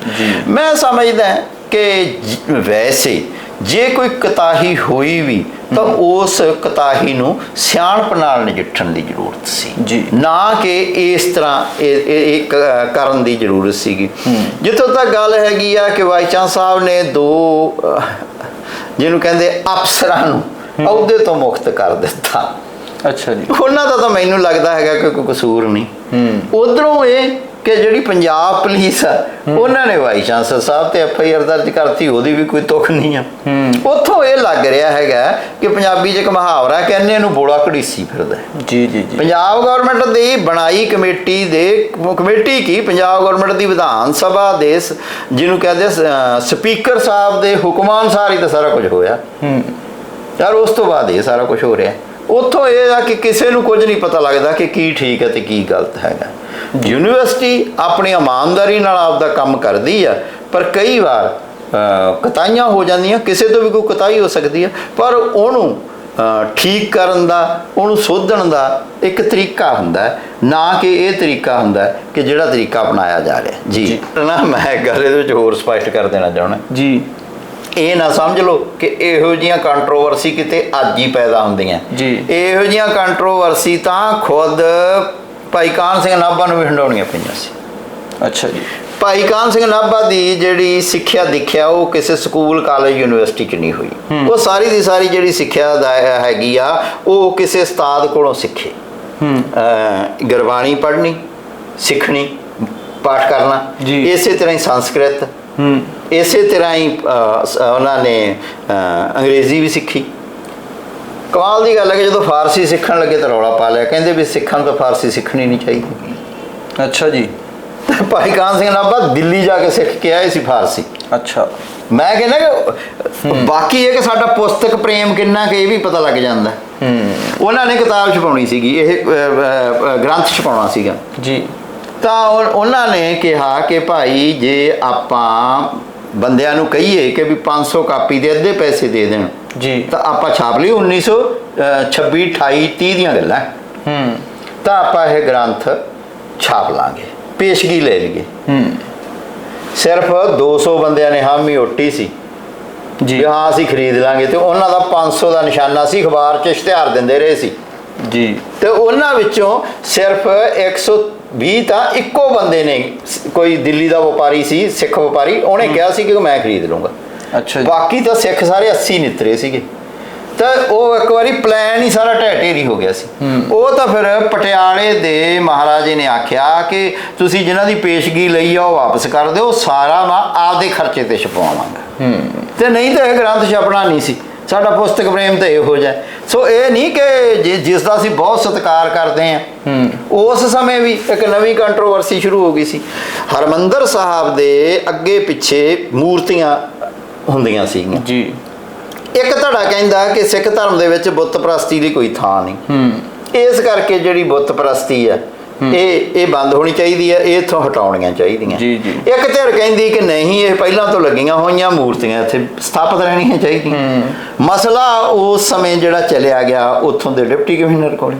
B: ਮੈਂ ਸਮਝਦਾ ਕਿ ਵੈਸੇ ਜੇ ਕੋਈ ਕਤਾਹੀ ਹੋਈ ਵੀ ਤਾਂ ਉਸ ਕਤਾਹੀ ਨੂੰ ਸਿਆਣਪ ਨਾਲ ਨਜਿੱਠਣ ਦੀ ਜ਼ਰੂਰਤ ਸੀ।
A: ਜੀ।
B: ਨਾ ਕਿ ਇਸ ਤਰ੍ਹਾਂ ਇਹ ਕਰਨ ਦੀ ਜ਼ਰੂਰਤ ਸੀਗੀ। ਜਿੱਥੋਂ ਤੱਕ ਗੱਲ ਹੈਗੀ ਆ ਕਿ ਵਾਈ ਚਾਂਸ ਸਾਹਿਬ ਨੇ ਦੋ ਜਿਹਨੂੰ ਕਹਿੰਦੇ ਅਫਸਰਾਂ ਨੂੰ ਅਹੁਦੇ ਤੋਂ ਮੁਕਤ ਕਰ ਦਿੱਤਾ।
A: ਅੱਛਾ ਜੀ।
B: ਉਹਨਾਂ ਦਾ ਤਾਂ ਮੈਨੂੰ ਲੱਗਦਾ ਹੈਗਾ ਕਿ ਕੋਈ ਕਸੂਰ ਨਹੀਂ।
A: ਹੂੰ।
B: ਉਧਰੋਂ ਇਹ ਕਿ ਜਿਹੜੀ ਪੰਜਾਬ ਪੁਲਿਸ ਆ ਉਹਨਾਂ ਨੇ ਵਾਈ ਚਾਂਸਲਰ ਸਾਹਿਬ ਤੇ ਐਫ ਆਈ ਆਰ ਦਰਜ ਕਰਤੀ ਉਹਦੀ ਵੀ ਕੋਈ ਤੁਕ ਨਹੀਂ ਆ। ਉੱਥੋਂ ਇਹ ਲੱਗ ਰਿਹਾ ਹੈਗਾ ਕਿ ਪੰਜਾਬੀ 'ਚ ਇੱਕ ਮੁਹਾਵਰਾ ਕਿ ਅੰਨੇ ਨੂੰ ਬੋੜਾ ਘੜੀਸੀ ਫਿਰਦਾ।
A: ਜੀ ਜੀ ਜੀ।
B: ਪੰਜਾਬ ਗਵਰਨਮੈਂਟ ਦੀ ਬਣਾਈ ਕਮੇਟੀ ਦੇ ਕਮੇਟੀ ਕੀ? ਪੰਜਾਬ ਗਵਰਨਮੈਂਟ ਦੀ ਵਿਧਾਨ ਸਭਾ ਦੇ ਜਿਹਨੂੰ ਕਹਿੰਦੇ ਸਪੀਕਰ ਸਾਹਿਬ ਦੇ ਹੁਕਮਾਂ ਅਨੁਸਾਰ ਹੀ ਤਾਂ ਸਾਰਾ ਕੁਝ ਹੋਇਆ।
A: ਹੂੰ।
B: ਯਾਰ ਉਸ ਤੋਂ ਬਾਅਦ ਇਹ ਸਾਰਾ ਕੁਝ ਹੋ ਰਿਹਾ। ਉੱਥੋਂ ਇਹ ਆ ਕਿ ਕਿਸੇ ਨੂੰ ਕੁਝ ਨਹੀਂ ਪਤਾ ਲੱਗਦਾ ਕਿ ਕੀ ਠੀਕ ਹੈ ਤੇ ਕੀ ਗਲਤ ਹੈਗਾ। ਯੂਨੀਵਰਸਿਟੀ ਆਪਣੀ ਇਮਾਨਦਾਰੀ ਨਾਲ ਆਪਦਾ ਕੰਮ ਕਰਦੀ ਆ ਪਰ ਕਈ ਵਾਰ ਕਤਾਈਆਂ ਹੋ ਜਾਂਦੀਆਂ ਕਿਸੇ ਤੋਂ ਵੀ ਕੋਈ ਕਤਾਈ ਹੋ ਸਕਦੀ ਹੈ ਪਰ ਉਹਨੂੰ ਠੀਕ ਕਰਨ ਦਾ ਉਹਨੂੰ ਸੋਧਣ ਦਾ ਇੱਕ ਤਰੀਕਾ ਹੁੰਦਾ ਨਾ ਕਿ ਇਹ ਤਰੀਕਾ ਹੁੰਦਾ ਕਿ ਜਿਹੜਾ ਤਰੀਕਾ ਅਪਣਾਇਆ ਜਾ ਰਿਹਾ ਜੀ। ਨਾ ਮੈਂ ਗੱਲ ਇਹਦੇ ਵਿੱਚ ਹੋਰ ਸਪਸ਼ਟ ਕਰ ਦੇਣਾ ਚਾਹੁੰਦਾ।
A: ਜੀ।
B: ਇਹ ਨਾ ਸਮਝ ਲਓ ਕਿ ਇਹੋ ਜੀਆਂ ਕੰਟਰੋਵਰਸੀ ਕਿਤੇ ਅੱਜ ਹੀ ਪੈਦਾ ਹੁੰਦੀਆਂ।
A: ਜੀ।
B: ਇਹੋ ਜੀਆਂ ਕੰਟਰੋਵਰਸੀ ਤਾਂ ਖੁਦ ਭਾਈ ਕਾਨ ਸਿੰਘ ਨਾਭਾ ਨੂੰ ਵੀ ਹੰਡਾਉਣੀਆਂ ਪਈਆਂ ਸੀ।
A: ਅੱਛਾ ਜੀ।
B: ਭਾਈ ਕਾਨ ਸਿੰਘ ਨਾਭਾ ਦੀ ਜਿਹੜੀ ਸਿੱਖਿਆ ਦਿਖਿਆ ਉਹ ਕਿਸੇ ਸਕੂਲ ਕਾਲਜ ਯੂਨੀਵਰਸਿਟੀ 'ਚ ਨਹੀਂ ਹੋਈ। ਉਹ ਸਾਰੀ ਦੀ ਸਾਰੀ ਜਿਹੜੀ ਸਿੱਖਿਆ ਦਾ ਹੈਗੀ ਆ ਉਹ ਕਿਸੇ ਉਸਤਾਦ ਕੋਲੋਂ ਸਿੱਖੀ।
A: ਹੂੰ।
B: ਗੁਰਬਾਣੀ ਪੜ੍ਹਨੀ ਸਿੱਖਣੀ ਪਾਠ ਕਰਨਾ। ਇਸੇ ਤਰ੍ਹਾਂ ਹੀ ਸੰਸਕ੍ਰਿਤ।
A: ਹੂੰ।
B: ਇਸੇ ਤਰ੍ਹਾਂ ਹੀ ਉਹਨਾਂ ਨੇ ਅੰਗਰੇਜ਼ੀ ਵੀ ਸਿੱਖੀ। ਕਮਾਲ ਦੀ ਗੱਲ ਹੈ ਕਿ ਜਦੋਂ ਫਾਰਸੀ ਸਿੱਖਣ ਲੱਗੇ ਤਾਂ ਰੌਲਾ ਪਾ ਲਿਆ। ਕਹਿੰਦੇ ਵੀ ਸਿੱਖਣ ਤੋਂ ਫਾਰਸੀ ਸਿੱਖਣੀ ਨਹੀਂ ਚਾਹੀਦੀ।
A: ਅੱਛਾ ਜੀ।
B: ਭਾਈ ਕਾਨ ਸਿੰਘ ਨਾਭਾ ਦਿੱਲੀ ਜਾ ਕੇ ਸਿੱਖ ਕੇ ਆਏ ਸੀ ਫਾਰਸੀ।
A: ਅੱਛਾ।
B: ਮੈਂ ਕਹਿੰਦਾ ਕਿ ਬਾਕੀ ਇਹ ਕਿ ਸਾਡਾ ਪੁਸਤਕ ਪ੍ਰੇਮ ਕਿੰਨਾ ਕਿ ਇਹ ਵੀ ਪਤਾ ਲੱਗ ਜਾਂਦਾ। ਹੈ। ਉਹਨਾਂ ਨੇ ਕਿਤਾਬ ਛਪਾਉਣੀ ਸੀਗੀ ਇਹ ਗ੍ਰੰਥ ਛਪਾਉਣਾ ਸੀਗਾ।
A: ਜੀ।
B: ਤਾਂ ਉਹ- ਉਹਨਾਂ ਨੇ ਕਿਹਾ ਕਿ ਭਾਈ ਜੇ ਆਪਾਂ ਬੰਦਿਆਂ ਨੂੰ ਕਹੀਏ ਕਿ ਵੀ 500 ਕਾਪੀ ਦੇ ਅੱਧੇ ਪੈਸੇ ਦੇ ਦੇਣ
A: ਜੀ।
B: ਤਾਂ ਆਪਾਂ ਛਾਪ ਲਈ 1926 28 30 ਦੀਆਂ ਗੱਲਾਂ।
A: ਹੂੰ।
B: ਤਾਂ ਆਪਾਂ ਇਹ ਗ੍ਰੰਥ ਛਾਪ ਲਾਂਗੇ ਪੇਸ਼ਗੀ ਲੈ ਲਈਏ।
A: ਹੂੰ।
B: ਸਿਰਫ 200 ਬੰਦਿਆਂ ਨੇ ਹਾਮੀ ਓਟੀ ਸੀ।
A: ਜੀ।
B: ਵੀ ਹਾਂ ਅਸੀਂ ਖਰੀਦ ਲਾਂਗੇ ਤੇ ਉਹਨਾਂ ਦਾ 500 ਦਾ ਨਿਸ਼ਾਨਾ ਸੀ ਅਖਬਾਰ 'ਚ ਇਸ਼ਤਿਹਾਰ ਦਿੰਦੇ ਰਹੇ ਸੀ।
A: ਜੀ।
B: ਤੇ ਉਹਨਾਂ ਵਿੱਚੋਂ ਸਿਰਫ 120 ਤਾਂ ਇੱਕੋ ਬੰਦੇ ਨੇ ਕੋਈ ਦਿੱਲੀ ਦਾ ਵਪਾਰੀ ਸੀ ਸਿੱਖ ਵਪਾਰੀ ਉਹਨੇ ਕਿਹਾ ਸੀ ਕਿ ਮੈਂ ਖਰੀਦ ਲੂੰਗਾ
A: ਅੱਛਾ ਜੀ।
B: ਬਾਕੀ ਤਾਂ ਸਿੱਖ ਸਾਰੇ 80 ਨਿਤਰੇ ਸੀਗੇ। ਤਾਂ ਉਹ ਇੱਕ ਵਾਰੀ ਪਲਾਨ ਹੀ ਸਾਰਾ ਢੇਰੀ ਹੋ ਗਿਆ ਸੀ। ਉਹ ਤਾਂ ਫਿਰ ਪਟਿਆਲੇ ਦੇ ਮਹਾਰਾਜੇ ਨੇ ਆਖਿਆ ਕਿ ਤੁਸੀਂ ਜਿਨ੍ਹਾਂ ਦੀ ਪੇਸ਼ਗੀ ਲਈ ਆ ਉਹ ਵਾਪਸ ਕਰ ਦਿਓ ਸਾਰਾ ਮੈਂ ਆਪਦੇ ਖਰਚੇ ਤੇ ਛਪਵਾਵਾਂਗਾ। ਤੇ ਨਹੀਂ ਤਾਂ ਇਹ ਗ੍ਰੰਥ ਛਪਣਾ ਨਹੀਂ ਸੀ। ਸਾਡਾ ਪੁਸਤਕ ਪ੍ਰੇਮ ਤਾਂ ਇਹੋ ਜਿਹਾ। ਸੋ ਇਹ ਨਹੀਂ ਕਿ ਜਿ- ਜਿਸ ਦਾ ਅਸੀਂ ਬਹੁਤ ਸਤਿਕਾਰ ਕਰਦੇ ਹੂੰ ਉਸ ਸਮੇਂ ਵੀ ਇੱਕ ਨਵੀਂ ਕੰਟਰੋਵਰਸੀ ਸ਼ੁਰੂ ਹੋ ਗਈ ਸੀ। ਹਰਮੰਦਰ ਸਾਹਿਬ ਦੇ ਅੱਗੇ ਪਿੱਛੇ ਮੂਰਤੀਆਂ ਹੁੰਦੀਆਂ ਸੀਗੀਆਂ।
A: ਜੀ।
B: ਇੱਕ ਧੜਾ ਕਹਿੰਦਾ ਕਿ ਸਿੱਖ ਧਰਮ ਦੇ ਵਿੱਚ ਬੁੱਤ ਪ੍ਰਸਤੀ ਦੀ ਕੋਈ ਥਾਂ ਨਹੀਂ।
A: ਹੂੰ।
B: ਇਸ ਕਰਕੇ ਜਿਹੜੀ ਬੁੱਤ ਪ੍ਰਸਤੀ ਹੈ ਇਹ ਇਹ ਬੰਦ ਹੋਣੀ ਚਾਹੀਦੀ ਹੈ ਇਹ ਇੱਥੋਂ ਹਟਾਉਣੀਆਂ ਚਾਹੀਦੀਆਂ।
A: ਜੀ, ਜੀ।
B: ਇੱਕ ਧਿਰ ਕਹਿੰਦੀ ਕਿ ਨਹੀਂ ਇਹ ਪਹਿਲਾਂ ਤੋਂ ਲੱਗੀਆਂ ਹੋਈਆਂ ਮੂਰਤੀਆਂ ਇੱਥੇ ਸਥਾਪਿਤ ਰਹਿਣੀਆਂ ਚਾਹੀਦੀਆਂ। ਮਸਲਾ ਉਸ ਸਮੇਂ ਜਿਹੜਾ ਚੱਲਿਆ ਗਿਆ ਉੱਥੋਂ ਦੇ ਡਿਪਟੀ ਕਮਿਸ਼ਨਰ ਕੋਲ।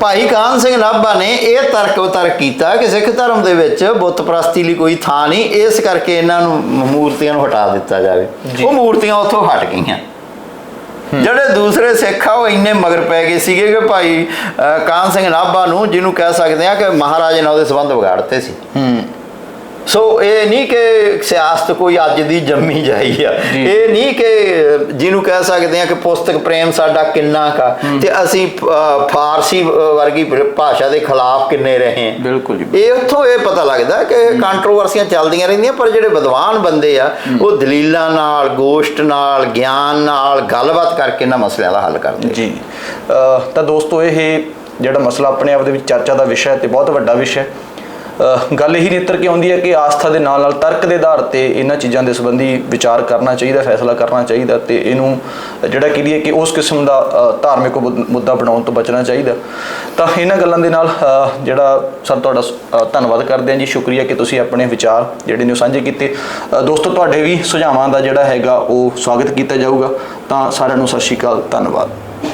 B: ਭਾਈ ਕਾਨ ਸਿੰਘ ਨਾਭਾ ਨੇ ਇਹ ਤਰਕ ਉਤਰਕ ਕੀਤਾ ਕਿ ਸਿੱਖ ਧਰਮ ਦੇ ਵਿੱਚ ਬੁੱਤ ਪ੍ਰਸਤੀ ਲਈ ਕੋਈ ਥਾਂ ਨਹੀਂ ਇਸ ਕਰਕੇ ਇਹਨਾਂ ਨੂੰ ਮੂਰਤੀਆਂ ਨੂੰ ਹਟਾ ਦਿੱਤਾ ਜਾਵੇ। ਉਹ ਮੂਰਤੀਆਂ ਉੱਥੋਂ ਹਟ ਗਈਆਂ। ਜਿਹੜੇ ਦੂਸਰੇ ਸਿੱਖ ਆ ਉਹ ਇੰਨੇ ਮਗਰ ਪੈ ਗਏ ਸੀਗੇ ਕਿ ਭਾਈ ਅਹ, ਕਾਨ ਸਿੰਘ ਨਾਭਾ ਨੂੰ ਜਿਹਨੂੰ ਕਹਿ ਸਕਦੇ ਆ ਕਿ ਮਹਾਰਾਜੇ ਨਾਲ ਉਹਦੇ ਸੰਬੰਧ ਵਿਗਾੜਤੇ ਸੀ।
A: ਹੂੰ।
B: ਸੋ ਇਹ ਨਹੀਂ ਕਿ ਸਿਆਸਤ ਕੋਈ ਅੱਜ ਦੀ ਜੰਮੀ ਜਾਈ ਆ। ਇਹ ਨਹੀਂ ਕਿ ਜਿਹਨੂੰ ਕਹਿ ਸਕਦੇ ਆ ਕਿ ਪੁਸਤਕ ਪ੍ਰੇਮ ਸਾਡਾ ਕਿੰਨਾ ਕਾ ਤੇ ਅਸੀਂ ਫਾਰਸੀ ਵਰਗੀ ਭਾਸ਼ਾ ਦੇ ਖਿਲਾਫ ਕਿੰਨੇ ਰਹੇ ਹਾਂ
A: ਬਿਲਕੁਲ ਜੀ।
B: ਇਹ ਉੱਥੋਂ ਇਹ ਪਤਾ ਲੱਗਦਾ ਕਿ ਕੰਟਰੋਵਰਸੀਆਂ ਚੱਲਦੀਆਂ ਰਹਿੰਦੀਆਂ ਪਰ ਜਿਹੜੇ ਵਿਦਵਾਨ ਬੰਦੇ ਆ ਉਹ ਦਲੀਲਾਂ ਨਾਲ ਗੋਸ਼ਟ ਨਾਲ ਗਿਆਨ ਨਾਲ ਗੱਲਬਾਤ ਕਰਕੇ ਇਹਨਾਂ ਮਸਲਿਆਂ ਦਾ ਹੱਲ ਕਰਦੇ
A: ਜੀ। ਤਾਂ ਦੋਸਤੋ ਇਹ ਜਿਹੜਾ ਮਸਲਾ ਆਪਣੇ ਆਪ ਦੇ ਵਿੱਚ ਚਰਚਾ ਦਾ ਵਿਸ਼ਾ ਹੈ ਤੇ ਬਹੁਤ ਵੱਡਾ ਵਿਸ਼ਾ ਹੈ। ਗੱਲ ਇਹੀ ਨੇਤਰ ਕੇ ਆਉਂਦੀ ਹੈ ਕਿ ਆਸਥਾ ਦੇ ਨਾਲ ਨਾਲ ਤਰਕ ਦੇ ਆਧਾਰ ਤੇ ਇਹਨਾਂ ਚੀਜ਼ਾਂ ਦੇ ਸੰਬੰਧੀ ਵਿਚਾਰ ਕਰਨਾ ਚਾਹੀਦਾ, ਫੈਸਲਾ ਕਰਨਾ ਚਾਹੀਦਾ ਤੇ ਇਹਨੂੰ ਜਿਹੜਾ ਕਿ ਲਈਏ ਕਿ ਉਸ ਕਿਸਮ ਦਾ ਧਾਰਮਿਕ ਮੁੱਦ- ਮੁੱਦਾ ਬਣਾਉਣ ਤੋਂ ਬਚਣਾ ਚਾਹੀਦਾ। ਤਾਂ ਇਹਨਾਂ ਗੱਲਾਂ ਦੇ ਨਾਲ ਜਿਹੜਾ ਸਰ ਤੁਹਾਡਾ ਧੰਨਵਾਦ ਕਰਦੇ ਹਾਂ ਜੀ। ਸ਼ੁਕਰੀਆ ਕਿ ਤੁਸੀਂ ਆਪਣੇ ਵਿਚਾਰ ਜਿਹੜੇ ਨੇ ਸਾਂਝੇ ਕੀਤੇ। ਦੋਸਤੋ, ਤੁਹਾਡੇ ਵੀ ਸੁਝਾਵਾਂ ਦਾ ਜਿਹੜਾ ਹੈਗਾ ਉਹ ਸਵਾਗਤ ਕੀਤਾ ਜਾਊਗਾ। ਤਾਂ ਸਾਰਿਆਂ ਨੂੰ ਸਤਿ ਸ਼੍ਰੀ ਅਕਾਲ, ਧੰਨਵਾਦ।